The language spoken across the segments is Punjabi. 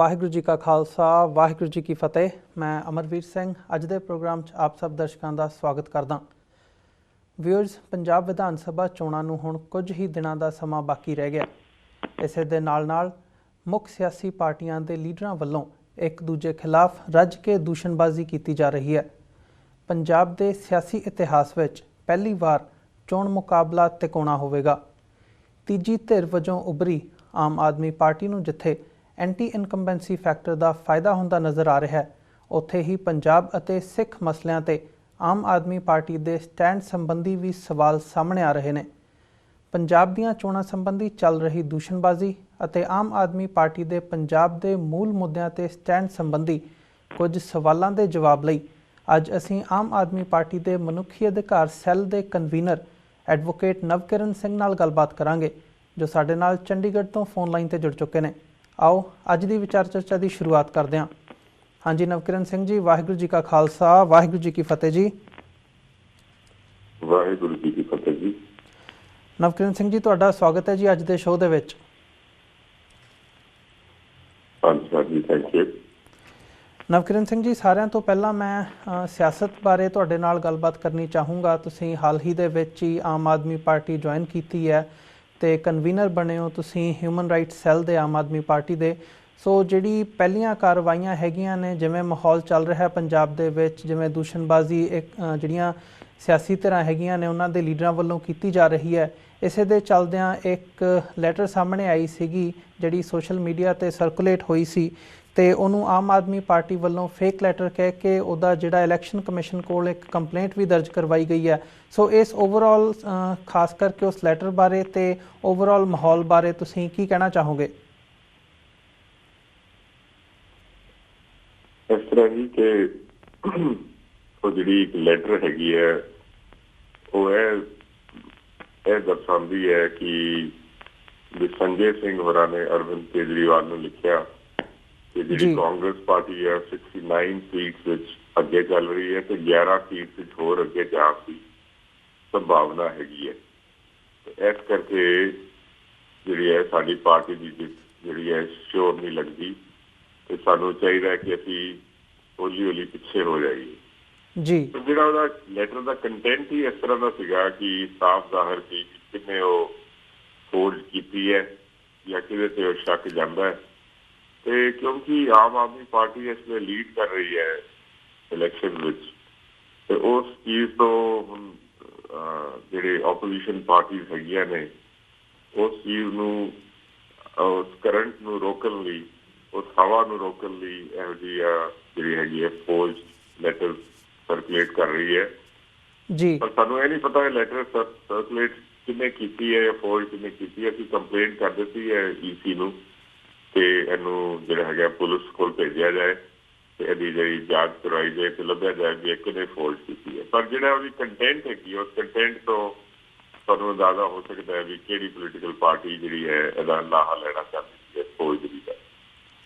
ਵਾਹਿਗੁਰੂ ਜੀ ਕਾ ਖਾਲਸਾ, ਵਾਹਿਗੁਰੂ ਜੀ ਕੀ ਫਤਿਹ। ਮੈਂ ਅਮਰਵੀਰ ਸਿੰਘ, ਅੱਜ ਦੇ ਪ੍ਰੋਗਰਾਮ 'ਚ ਆਪ ਸਭ ਦਰਸ਼ਕਾਂ ਦਾ ਸਵਾਗਤ ਕਰਦਾ ਵਿਊਅਰਸ ਪੰਜਾਬ ਵਿਧਾਨ ਸਭਾ ਚੋਣਾਂ ਨੂੰ ਹੁਣ ਕੁਝ ਹੀ ਦਿਨਾਂ ਦਾ ਸਮਾਂ ਬਾਕੀ ਰਹਿ ਗਿਆ। ਇਸੇ ਦੇ ਨਾਲ-ਨਾਲ ਮੁੱਖ ਸਿਆਸੀ ਪਾਰਟੀਆਂ ਦੇ ਲੀਡਰਾਂ ਵੱਲੋਂ ਇੱਕ ਦੂਜੇ ਖਿਲਾਫ ਰੱਜ ਕੇ ਦੂਸ਼ਣਬਾਜ਼ੀ ਕੀਤੀ ਜਾ ਰਹੀ ਹੈ। ਪੰਜਾਬ ਦੇ ਸਿਆਸੀ ਇਤਿਹਾਸ ਵਿੱਚ ਪਹਿਲੀ ਵਾਰ ਚੋਣ ਮੁਕਾਬਲਾ ਤਿਕੋਣਾ ਹੋਵੇਗਾ। ਤੀਜੀ ਧਿਰ ਵਜੋਂ ਉਭਰੀ ਆਮ ਆਦਮੀ ਪਾਰਟੀ ਨੂੰ ਜਿੱਥੇ ਐਂਟੀ ਇਨਕੰਬੈਂਸੀ ਫੈਕਟਰ ਦਾ ਫਾਇਦਾ ਹੁੰਦਾ ਨਜ਼ਰ ਆ ਰਿਹਾ ਹੈ। ਉੱਥੇ ਹੀ ਪੰਜਾਬ ਅਤੇ ਸਿੱਖ ਮਸਲਿਆਂ ਤੇ ਆਮ ਆਦਮੀ ਪਾਰਟੀ ਦੇ ਸਟੈਂਡ ਸੰਬੰਧੀ ਵੀ ਸਵਾਲ ਸਾਹਮਣੇ ਆ ਰਹੇ ਨੇ। ਪੰਜਾਬ ਦੀਆਂ ਚੋਣਾਂ ਸੰਬੰਧੀ ਚੱਲ ਰਹੀ ਦੂਸ਼ਣਬਾਜ਼ੀ ਅਤੇ ਆਮ ਆਦਮੀ ਪਾਰਟੀ ਦੇ ਪੰਜਾਬ ਦੇ ਮੂਲ ਮੁੱਦਿਆਂ ਤੇ ਸਟੈਂਡ ਸੰਬੰਧੀ ਕੁਝ ਸਵਾਲਾਂ ਦੇ ਜਵਾਬ ਲਈ ਅੱਜ ਅਸੀਂ ਆਮ ਆਦਮੀ ਪਾਰਟੀ ਦੇ ਮਨੁੱਖੀ ਅਧਿਕਾਰ ਸੈੱਲ ਦੇ ਕਨਵੀਨਰ ਐਡਵੋਕੇਟ ਨਵਕਿਰਨ ਸਿੰਘ ਨਾਲ ਗੱਲਬਾਤ ਕਰਾਂਗੇ, ਜੋ ਸਾਡੇ ਨਾਲ ਚੰਡੀਗੜ੍ਹ ਤੋਂ ਫੋਨ ਲਾਈਨ ਤੇ ਜੁੜ ਚੁੱਕੇ ਨੇ। ਆਓ ਅੱਜ ਦੀ ਵਿਚਾਰ ਚਰਚਾ ਦੀ ਸ਼ੁਰੂਆਤ ਕਰਦੇ ਹਾਂ। ਹਾਂਜੀ ਨਵਕਿਰਨ ਸਿੰਘ ਜੀ ਵਾਹਿਗੁਰੂ ਜੀ ਕਾ ਖਾਲਸਾ ਵਾਹਿਗੁਰੂ ਜੀ ਕੀ ਫਤਿਹ ਜੀ। ਵਾਹਿਗੁਰੂ ਜੀ ਕੀ ਫਤਿਹ ਜੀ। ਨਵਕਿਰਨ ਸਿੰਘ ਜੀ ਤੁਹਾਡਾ ਸਵਾਗਤ ਹੈ ਜੀ ਅੱਜ ਦੇ ਸ਼ੋਅ ਦੇ ਵਿੱਚ। ਹਾਂਜੀ ਹਾਂਜੀ ਥੈਂਕ ਯੂ ਨਵਕਿਰਨ ਸਿੰਘ ਜੀ ਸਾਰਿਆਂ ਤੋਂ ਪਹਿਲਾਂ ਮੈਂ ਸਿਆਸਤ ਬਾਰੇ ਤੁਹਾਡੇ ਨਾਲ ਗੱਲਬਾਤ ਕਰਨੀ ਚਾਹੂੰਗਾ। ਤੁਸੀਂ ਹਾਲ ਹੀ ਦੇ ਵਿੱਚ ਹੀ ਆਮ ਆਦਮੀ ਪਾਰਟੀ ਜੁਆਇਨ ਕੀਤੀ ਹੈ। ਤੇ ਕਨਵੀਨਰ ਬਣੇ ਹੋ ਤੁਸੀਂ ਹਿਊਮਨ ਰਾਈਟਸ ਸੈੱਲ ਦੇ ਆਮ ਆਦਮੀ ਪਾਰਟੀ ਦੇ। ਸੋ ਜਿਹੜੀ ਪਹਿਲੀਆਂ ਕਾਰਵਾਈਆਂ ਹੈਗੀਆਂ ਨੇ, ਜਿਵੇਂ ਮਾਹੌਲ ਚੱਲ ਰਿਹਾ ਹੈ ਪੰਜਾਬ ਦੇ ਵਿੱਚ, ਜਿਵੇਂ ਦੂਸ਼ਣਬਾਜ਼ੀ ਇੱਕ ਜਿਹੜੀਆਂ ਸਿਆਸੀ ਧਿਰਾਂ ਹੈਗੀਆਂ ਨੇ, ਉਹਨਾਂ ਦੇ ਲੀਡਰਾਂ ਵੱਲੋਂ ਕੀਤੀ ਜਾ ਰਹੀ ਹੈ। ਇਸੇ ਦੇ ਚੱਲਦਿਆਂ ਇੱਕ ਲੈਟਰ ਸਾਹਮਣੇ ਆਈ ਸੀਗੀ, ਜਿਹੜੀ ਸੋਸ਼ਲ ਮੀਡੀਆ ਤੇ ਸਰਕੂਲੇਟ ਹੋਈ ਸੀ। ਤੇ ਉਹਨੂੰ ਆਮ ਆਦਮੀ ਪਾਰਟੀ ਵੱਲੋਂ ਫੇਕ ਲੈਟਰ ਕਹਿ ਕੇ ਉਹਦਾ ਜਿਹੜਾ ਇਲੈਕਸ਼ਨ ਕਮਿਸ਼ਨ ਕੋਲ ਇੱਕ ਕੰਪਲੇਂਟ ਵੀ ਦਰਜ ਕਰਵਾਈ ਗਈ ਹੈ। ਸੋ ਇਸ ਓਵਰਆਲ ਖਾਸ ਕਰਕੇ ਉਸ ਲੈਟਰ ਬਾਰੇ ਤੇ ਓਵਰਆਲ ਮਾਹੌਲ ਬਾਰੇ ਤੁਸੀਂ ਕੀ ਕਹਿਣਾ ਚਾਹੋਗੇ? ਇਸ ਤਰ੍ਹਾਂ ਜੀ ਕਿ ਉਹ ਜਿਹੜੀ ਲੈਟਰ ਹੈਗੀ ਹੈ, ਉਹ ਹੈ ਇਹ ਦਰਸਾਉਂਦੀ ਹੈ ਕਿ ਵੀ ਸੰਜੇ ਸਿੰਘ ਹੋਰਾਂ ਨੇ ਅਰਵਿੰਦ ਕੇਜਰੀਵਾਲ ਨੂੰ ਲਿਖਿਆ ਕਿ ਜਿਹੜੀ ਜੀ। ਕਾਂਗਰਸ ਪਾਰਟੀ ਹੈ 69 ਸੀਟਸ ਵਿੱਚ ਅੱਗੇ ਚੱਲ ਰਹੀ ਹੈ ਤੇ 11 ਸੀਟਸ ਵਿੱਚ ਹੋਰ ਅੱਗੇ ਜਾਣ ਦੀ ਸੰਭਾਵਨਾ ਹੈਗੀ ਹੈ ਤੇ ਇਸ ਕਰਕੇ ਜਿਹੜੀ ਹੈ ਸਾਡੀ ਪਾਰਟੀ ਦੀ ਜਿਹੜੀ ਹੈ ਸ਼ੋਰ ਨਹੀਂ ਲੱਗਦੀ ਤੇ ਸਾਨੂੰ ਚਾਹੀਦਾ ਹੈ ਕਿ ਅਸੀਂ ਹੌਲੀ ਹੌਲੀ ਪਿੱਛੇ ਹੋ ਜਾਈਏ ਜੀ ਜਿਹੜਾ ਉਹਦਾ ਲੈਟਰ ਦਾ ਕੰਟੈਂਟ ਹੀ ਇਸ ਤਰ੍ਹਾਂ ਦਾ ਸੀਗਾ ਕਿ ਸਾਫ਼ ਜ਼ਾਹਰ ਸੀ ਕਿ ਕਿੰਨੇ ਉਹ ਫੋਰਜ ਕੀਤੀ ਹੈ ਜਾਂ ਕਿਹਦੇ ਤੇ ਉਹ ਸ਼ੱਕ ਜਾਂਦਾ ਹੈ ਤੇ ਕਿਉਂਕਿ ਆਮ ਆਦਮੀ ਪਾਰਟੀ ਇਸ ਵੇਲੇ ਲੀਡ ਕਰ ਰਹੀ ਹੈ ਇਲੈਕਸ਼ਨ ਵਿੱਚ ਤੇ ਉਸ ਚੀਜ਼ ਤੋਂ ਜਿਹੜੇ ਆਪੋਜੀਸ਼ਨ ਪਾਰਟੀਆਂ ਹੈਗੀਆਂ ਨੇ ਉਸ ਚੀਜ਼ ਨੂੰ ਉਸ ਕਰੰਟ ਨੂੰ ਰੋਕਣ ਲਈ ਉਸ ਹਵਾ ਨੂੰ ਰੋਕਣ ਲਈ ਇਹੋ ਜਿਹੀ ਜਿਹੜੀ ਹੈਗੀ ਹੈ ਫੌਜ ਲੈਟਰ ਸਰਕੂਲੇਟ ਕਰ ਰਹੀ ਹੈ। ਜੀ। ਪਰ ਸਾਨੂੰ ਇਹ ਨਹੀਂ ਪਤਾ ਇਹ ਲੈਟਰ ਸਰਕੂਲੇਟ ਕਿੰਨੇ ਕੀਤੀ ਹੈ ਜਾਂ ਫੌਜ ਕਿੰਨੇ ਕੀਤੀ ਹੈ ਅਸੀਂ ਕੰਪਲੇਂਟ ਕਰ ਦਿੱਤੀ ਹੈ ਈਸੀ ਨੂੰ। ਤੇ ਇਹਨੂੰ ਜਿਹੜਾ ਹੈਗਾ ਪੁਲਿਸ ਕੋਲ ਭੇਜਿਆ ਜਾਏ ਤੇ ਇਹਦੀ ਜਿਹੜੀ ਜਾਂਚ ਕਰਵਾਈ ਜਾਏ ਤੇ ਲੱਭਿਆ ਜਾਏ ਕਿ ਕਿਹਨੇ ਫੌਜ ਕੀਤੀ ਹੈ। ਪਰ ਜਿਹੜਾ ਉਹਦੀ ਕੰਟੈਂਟ ਹੈਗੀ ਉਸ ਕੰਟੈਂਟ ਤੋਂ ਤੁਹਾਨੂੰ ਅੰਦਾਜ਼ਾ ਹੋ ਸਕਦਾ ਹੈ ਵੀ ਕਿਹੜੀ ਪੋਲੀਟੀਕਲ ਪਾਰਟੀ ਜਿਹੜੀ ਹੈ ਇਹਦਾ ਲਾਹਾ ਲੈਣਾ ਚਾਹੁੰਦੀ ਹੈ ਫੌਜ ਦੀ ਦਾ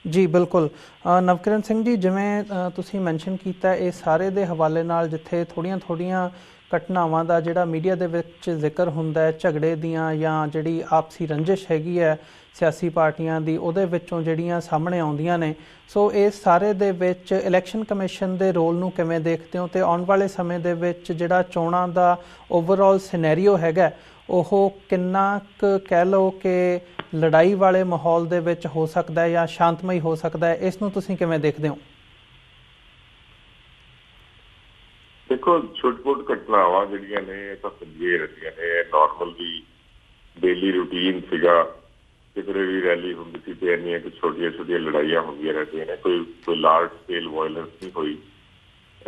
ਜੀ ਬਿਲਕੁਲ। ਅ, ਸਿੰਘ ਜੀ ਜਿਵੇਂ ਤੁਸੀਂ ਮੈਂਸ਼ਨ ਕੀਤਾ ਇਹ ਸਾਰੇ ਦੇ ਹਵਾਲੇ ਨਾਲ ਜਿੱਥੇ ਥੋੜੀਆਂ ਥੋੜੀਆਂ ਘਟਨਾਵਾਂ ਦਾ ਜਿਹੜਾ ਮੀਡੀਆ ਦੇ ਵਿੱਚ ਜ਼ਿਕਰ ਹੁੰਦਾ ਹੈ, ਝਗੜੇ ਦੀਆਂ ਜਾਂ ਜਿਹੜੀ ਆਪਸੀ ਰੰਜਿਸ਼ ਹੈਗੀ ਹੈ ਸਿਆਸੀ ਪਾਰਟੀਆਂ ਦੀ, ਉਹਦੇ ਵਿੱਚੋਂ ਜਿਹੜੀਆਂ ਸਾਹਮਣੇ ਆਉਂਦੀਆਂ ਨੇ। ਸੋ ਇਹ ਸਾਰੇ ਦੇ ਵਿੱਚ ਇਲੈਕਸ਼ਨ ਕਮਿਸ਼ਨ ਦੇ ਰੋਲ ਨੂੰ ਕਿਵੇਂ ਦੇਖਦੇ ਹੋ? ਤੇ ਆਉਣ ਵਾਲੇ ਸਮੇਂ ਦੇ ਵਿੱਚ ਜਿਹੜਾ ਚੋਣਾਂ ਦਾ ਓਵਰਆਲ ਸਿਨੈਰੀਓ ਹੈਗਾ, ਉਹ ਕਿੰਨਾ ਕੁ ਕਹਿ ਲਓ ਕਿ ਲੜਾਈ ਵਾਲੇ ਮਾਹੌਲ ਦੇ ਵਿੱਚ ਹੋ ਸਕਦਾ ਹੈ ਜਾਂ ਸ਼ਾਂਤਮਈ ਹੋ ਸਕਦਾ ਹੈ? ਇਸ ਨੂੰ ਤੁਸੀਂ ਕਿਵੇਂ ਦੇਖਦੇ ਹੋ? ਦੇਖੋ ਛੋਟ-ਛੋਟ ਘਟਨਾਵਾਂ ਜਿਹੜੀਆਂ ਨੇ ਇਹ ਤਾਂ ਸੰਜੇ ਰਹਿੰਦੀਆਂ ਨੇ ਨਾਰਮਲ ਦੀ ਡੇਲੀ ਰੂਟੀਨ ਸੀਗਾ। ਕਿਧਰੇ ਵੀ ਰੈਲੀ ਹੁੰਦੀ ਸੀ ਤੇ ਇੰਨੀਆਂ ਕਿ ਛੋਟੀਆਂ ਛੋਟੀਆਂ ਲੜਾਈਆਂ ਹੁੰਦੀਆਂ ਰਹਿੰਦੀਆਂ ਨੇ। ਕੋਈ ਕੋਈ ਲਾਰਜ ਸਕੇਲ ਵਾਇਲੈਂਸ ਨਹੀਂ ਹੋਈ।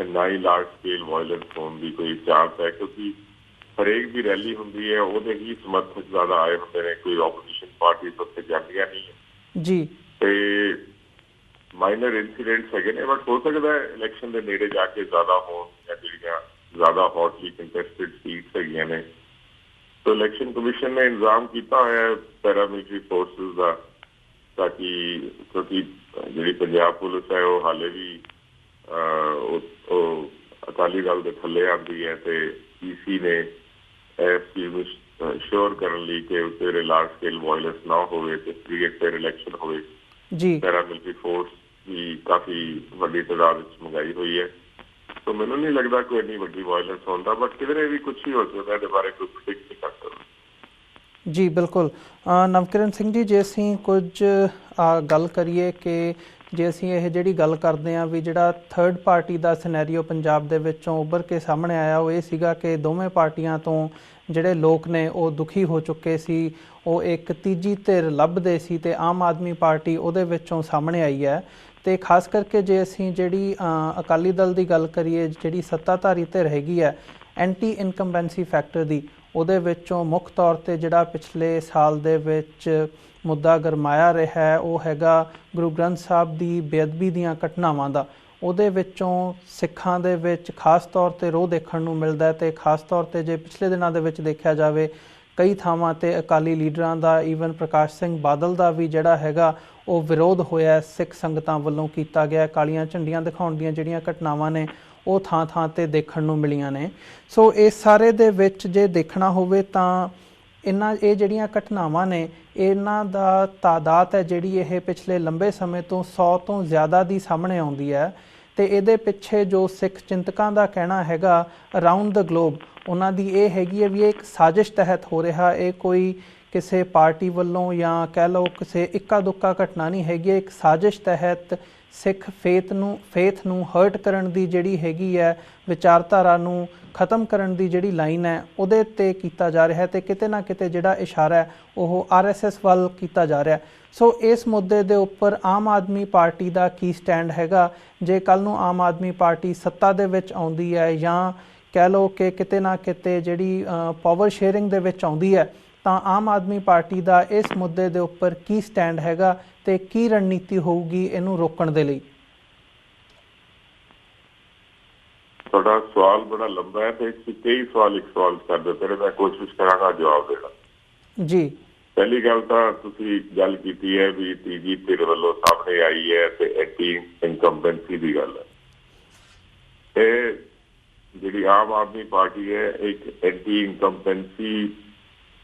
ਨਾ ਹੀ ਲਾਰਜ ਸਕੇਲ ਵਾਇਲੈਂਸ ਹੋਣ ਦੀ ਕੋਈ ਚਾਂਸ ਹੈ ਕਿਉਂਕਿ ਹਰੇਕ ਦੀ ਰੈਲੀ ਹੁੰਦੀ ਹੈ ਉਹਦੇ ਹੀ ਸਮਰਥਕ ਜ਼ਿਆਦਾ ਆਏ ਹੁੰਦੇ ਨੇ। ਕੋਈ ਆਪੋਜੀਸ਼ਨ ਪਾਰਟੀ ਉੱਥੇ ਜਾਂਦੀਆਂ ਨਹੀਂ ਜੀ। ਤੇ ਮਾਈਨਰ ਇਨਸੀਡੈਂਟਸ ਹੈਗੇ ਨੇ ਬਟ ਹੋ ਸਕਦਾ ਹੈ ਇਲੈਕਸ਼ਨ ਦੇ ਨੇੜੇ ਜਾ ਕੇ ਜ਼ਿਆਦਾ ਹੋਣ ਜਾਂ ਜਿਹੜੀਆਂ ਜ਼ਿਆਦਾ ਹੌਟਲੀ ਕੰਟੈਸਟਡ ਸੀਟਸ ਹੈਗੀਆਂ ਨੇ। ਤਾਂ ਇਲੈਕਸ਼ਨ ਕਮਿਸ਼ਨ ਨੇ ਇੰਤਜ਼ਾਮ ਕੀਤਾ ਹੋਇਆ ਹੈ ਪੈਰਾਮਿਲਟਰੀ ਫੋਰਸਸ ਦਾ ਤਾਂ ਕਿ ਕਿਉਂਕਿ ਜਿਹੜੀ ਪੰਜਾਬ ਪੁਲਿਸ ਹੈ ਉਹ ਹਾਲੇ ਵੀ ਉਹ- ਅਕਾਲੀ ਦਲ ਦੇ ਥੱਲੇ ਆਉਂਦੀ ਹੈ ਤੇ ਈਸੀ ਨੇ ਇਸ ਚੀਜ਼ ਨੂੰ ਸ਼ੋਰ ਕਰਨ ਲਈ ਕਿ ਉੱਤੇ ਲਾਰਜ ਸਕੇਲ ਵਾਇਲੈਂਸ ਨਾ ਹੋਵੇ ਤੇ ਫ੍ਰੀ ਐਂਡ ਫੇਅਰ ਇਲੈਕਸ਼ਨ ਹੋਵੇ। ਜੀ। ਪੈਰਾਮਿਲਟਰੀ ਫੋਰਸ ਵੀ ਕਾਫੀ ਵੱਡੀ ਤਾਦਾਦ ਵਿੱਚ ਮੰਗਾਈ ਹੋਈ ਹੈ। ਸੋ ਮੈਨੂੰ ਨਹੀਂ ਲੱਗਦਾ ਕੋਈ ਇੰਨੀ ਵੱਡੀ ਵਾਇਲੈਂਸ ਹੁੰਦਾ ਬਟ ਕਿਧਰੇ ਵੀ ਕੁਝ ਹੀ ਹੋ ਸਕਦਾ, ਇਹਦੇ ਬਾਰੇ ਕੋਈ ਪ੍ਰੈਡਿਕਟ ਨਹੀਂ ਕਰ ਸਕਦਾ। ਜੀ, ਬਿਲਕੁਲ। ਨਵਕਿਰਨ ਸਿੰਘ ਜੀ, ਜੇ ਅਸੀਂ ਕੁਝ ਗੱਲ ਕਰੀਏ ਕਿ ਜੇ ਅਸੀਂ ਇਹ ਜਿਹੜੀ ਗੱਲ ਕਰਦੇ ਹਾਂ ਵੀ ਜਿਹੜਾ ਥਰਡ ਪਾਰਟੀ ਦਾ ਸਿਨੈਰੀਓ ਪੰਜਾਬ ਦੇ ਵਿੱਚੋਂ ਉੱਭਰ ਕੇ ਸਾਹਮਣੇ ਆਇਆ, ਉਹ ਇਹ ਸੀਗਾ ਕਿ ਦੋਵੇਂ ਪਾਰਟੀਆਂ ਤੋਂ ਜਿਹੜੇ ਲੋਕ ਨੇ, ਉਹ ਦੁਖੀ ਹੋ ਚੁੱਕੇ ਸੀ। ਉਹ ਇੱਕ ਤੀਜੀ ਧਿਰ ਲੱਭਦੇ ਸੀ ਤੇ ਆਮ ਆਦਮੀ ਪਾਰਟੀ ਉਹਦੇ ਵਿੱਚੋਂ ਸਾਹਮਣੇ ਆਈ ਹੈ। ਤੇ ਖਾਸ ਕਰਕੇ ਜੇ ਅਸੀਂ ਜਿਹੜੀ ਅਕਾਲੀ ਦਲ ਦੀ ਗੱਲ ਕਰੀਏ, ਜਿਹੜੀ ਸੱਤਾਧਾਰੀ ਧਿਰ ਹੈਗੀ ਹੈ ਐਂਟੀ ਇਨਕੰਬੈਂਸੀ ਫੈਕਟਰ ਦੀ, ਉਹਦੇ ਵਿੱਚੋਂ ਮੁੱਖ ਤੌਰ ਤੇ ਜਿਹੜਾ ਪਿਛਲੇ ਸਾਲ ਦੇ ਵਿੱਚ ਮੁੱਦਾ ਗਰਮਾਇਆ ਰਿਹਾ ਹੈ, ਉਹ ਹੈਗਾ ਗੁਰੂ ਗ੍ਰੰਥ ਸਾਹਿਬ ਦੀ ਬੇਅਦਬੀ ਦੀਆਂ ਘਟਨਾਵਾਂ ਦਾ। ਉਹਦੇ ਵਿੱਚੋਂ ਸਿੱਖਾਂ ਦੇ ਵਿੱਚ ਖਾਸ ਤੌਰ ਤੇ ਰੋਹ ਦੇਖਣ ਨੂੰ ਮਿਲਦਾ ਹੈ ਤੇ ਖਾਸ ਤੌਰ ਤੇ ਜੇ ਪਿਛਲੇ ਦਿਨਾਂ ਦੇ ਵਿੱਚ ਦੇਖਿਆ ਜਾਵੇ, ਕਈ ਥਾਵਾਂ ਤੇ ਅਕਾਲੀ ਲੀਡਰਾਂ ਦਾ ਈਵਨ ਪ੍ਰਕਾਸ਼ ਸਿੰਘ ਬਾਦਲ ਦਾ ਵੀ ਜਿਹੜਾ ਹੈਗਾ ਉਹ ਵਿਰੋਧ ਹੋਇਆ ਸਿੱਖ ਸੰਗਤਾਂ ਵੱਲੋਂ ਕੀਤਾ ਗਿਆ ਕਾਲੀਆਂ ਝੰਡੀਆਂ ਦਿਖਾਉਣ ਦੀਆਂ ਜਿਹੜੀਆਂ ਘਟਨਾਵਾਂ ਨੇ, ਉਹ ਥਾਂ-ਥਾਂ ਤੇ ਦੇਖਣ ਨੂੰ ਮਿਲੀਆਂ ਨੇ। ਸੋ ਇਸ ਸਾਰੇ ਦੇ ਵਿੱਚ ਜੇ ਦੇਖਣਾ ਹੋਵੇ ਤਾਂ ਇਹਨਾਂ, ਇਹ ਜਿਹੜੀਆਂ ਘਟਨਾਵਾਂ ਨੇ, ਇਹਨਾਂ ਦਾ ਤਾਦਾਦ ਹੈ ਜਿਹੜੀ ਇਹ ਪਿਛਲੇ ਲੰਬੇ ਸਮੇਂ ਤੋਂ 100 ਤੋਂ ਜ਼ਿਆਦਾ ਦੀ ਸਾਹਮਣੇ ਆਉਂਦੀ ਹੈ। ਤੇ ਇਹਦੇ ਪਿੱਛੇ ਜੋ ਸਿੱਖ ਚਿੰਤਕਾਂ ਦਾ ਕਹਿਣਾ ਹੈਗਾ ਅਰਾਊਂਡ ਦ ਗਲੋਬ ਉਹਨਾਂ ਦੀ ਇਹ ਹੈਗੀ ਹੈ ਵੀ ਇਹ ਇੱਕ ਸਾਜ਼ਿਸ਼ ਤਹਿਤ ਹੋ ਰਿਹਾ ਇਹ ਕੋਈ ਕਿਸੇ ਪਾਰਟੀ ਵੱਲੋਂ ਜਾਂ ਕਹਿ ਲਓ ਕਿਸੇ ਇੱਕਾ ਦੁੱਕਾ ਘਟਨਾ ਨਹੀਂ ਹੈਗੀ ਇੱਕ ਸਾਜ਼ਿਸ਼ ਤਹਿਤ ਸਿੱਖ ਫੇਥ ਨੂੰ ਫੇਥ ਨੂੰ ਹਰਟ ਕਰਨ ਦੀ ਜਿਹੜੀ ਹੈਗੀ ਹੈ, ਵਿਚਾਰਧਾਰਾ ਨੂੰ ਖਤਮ ਕਰਨ ਦੀ ਜਿਹੜੀ ਲਾਈਨ ਹੈ, ਉਹਦੇ ਤੇ ਕੀਤਾ ਜਾ ਰਿਹਾ ਹੈ ਤੇ ਕਿਤੇ ਨਾ ਕਿਤੇ ਜਿਹੜਾ ਇਸ਼ਾਰਾ ਹੈ, ਉਹ ਆਰਐਸਐਸ ਵੱਲ ਕੀਤਾ ਜਾ ਰਿਹਾ ਸੋ ਇਸ ਮੁੱਦੇ ਦੇ ਉੱਪਰ ਆਮ ਆਦਮੀ ਪਾਰਟੀ ਦਾ ਕੀ ਸਟੈਂਡ ਹੈਗਾ? ਜੇ ਕੱਲ ਨੂੰ ਆਮ ਆਦਮੀ ਪਾਰਟੀ ਸੱਤਾ ਦੇ ਵਿੱਚ ਆਉਂਦੀ ਹੈ ਜਾਂ ਕਹਿ ਲਓ ਕਿ ਕਿਤੇ ਨਾ ਕਿਤੇ ਜਿਹੜੀ ਪਾਵਰ ਸ਼ੇਅਰਿੰਗ ਦੇ ਵਿੱਚ ਆਉਂਦੀ ਹੈ ਤਾਂ ਆਮ ਆਦਮੀ ਪਾਰਟੀ ਦਾ ਇਸ ਮੁੱਦੇ ਦੇ ਉੱਪਰ ਕੀ ਸਟੈਂਡ ਹੈਗਾ ਤੇ ਕੀ ਰਣਨੀਤੀ ਹੋਊਗੀ ਇਹਨੂੰ ਰੋਕਣ ਦੇ ਲਈ? ਤੁਹਾਡਾ ਸਵਾਲ ਬੜਾ ਲੰਬਾ ਹੈ ਤੇ ਇਸ ਕਈ ਸਵਾਲ ਇੱਕ ਸਵਾਲ ਕਰ ਦਿੱਤੇ ਨੇ ਮੈਂ ਕੋਸ਼ਿਸ਼ ਕਰਾਂਗਾ ਜਵਾਬ ਦੇਣਾ। ਜੀ। ਪਹਿਲੀ ਗੱਲ ਤਾਂ ਤੁਸੀਂ ਗੱਲ ਕੀਤੀ ਹੈ ਵੀ ਤੀਜੀ ਧਿਰ ਵੱਲੋਂ ਸਾਹਮਣੇ ਆਈ ਹੈ ਤੇ ਐਂਟੀ ਇਨਕੰਬੈਂਸੀ ਦੀ ਗੱਲ ਹੈ। ਇਹ ਜਿਹੜੀ ਆਮ ਆਦਮੀ ਪਾਰਟੀ ਹੈ ਇੱਕ ਐਂਟੀ ਇਨਕੰਬੈਂਸੀ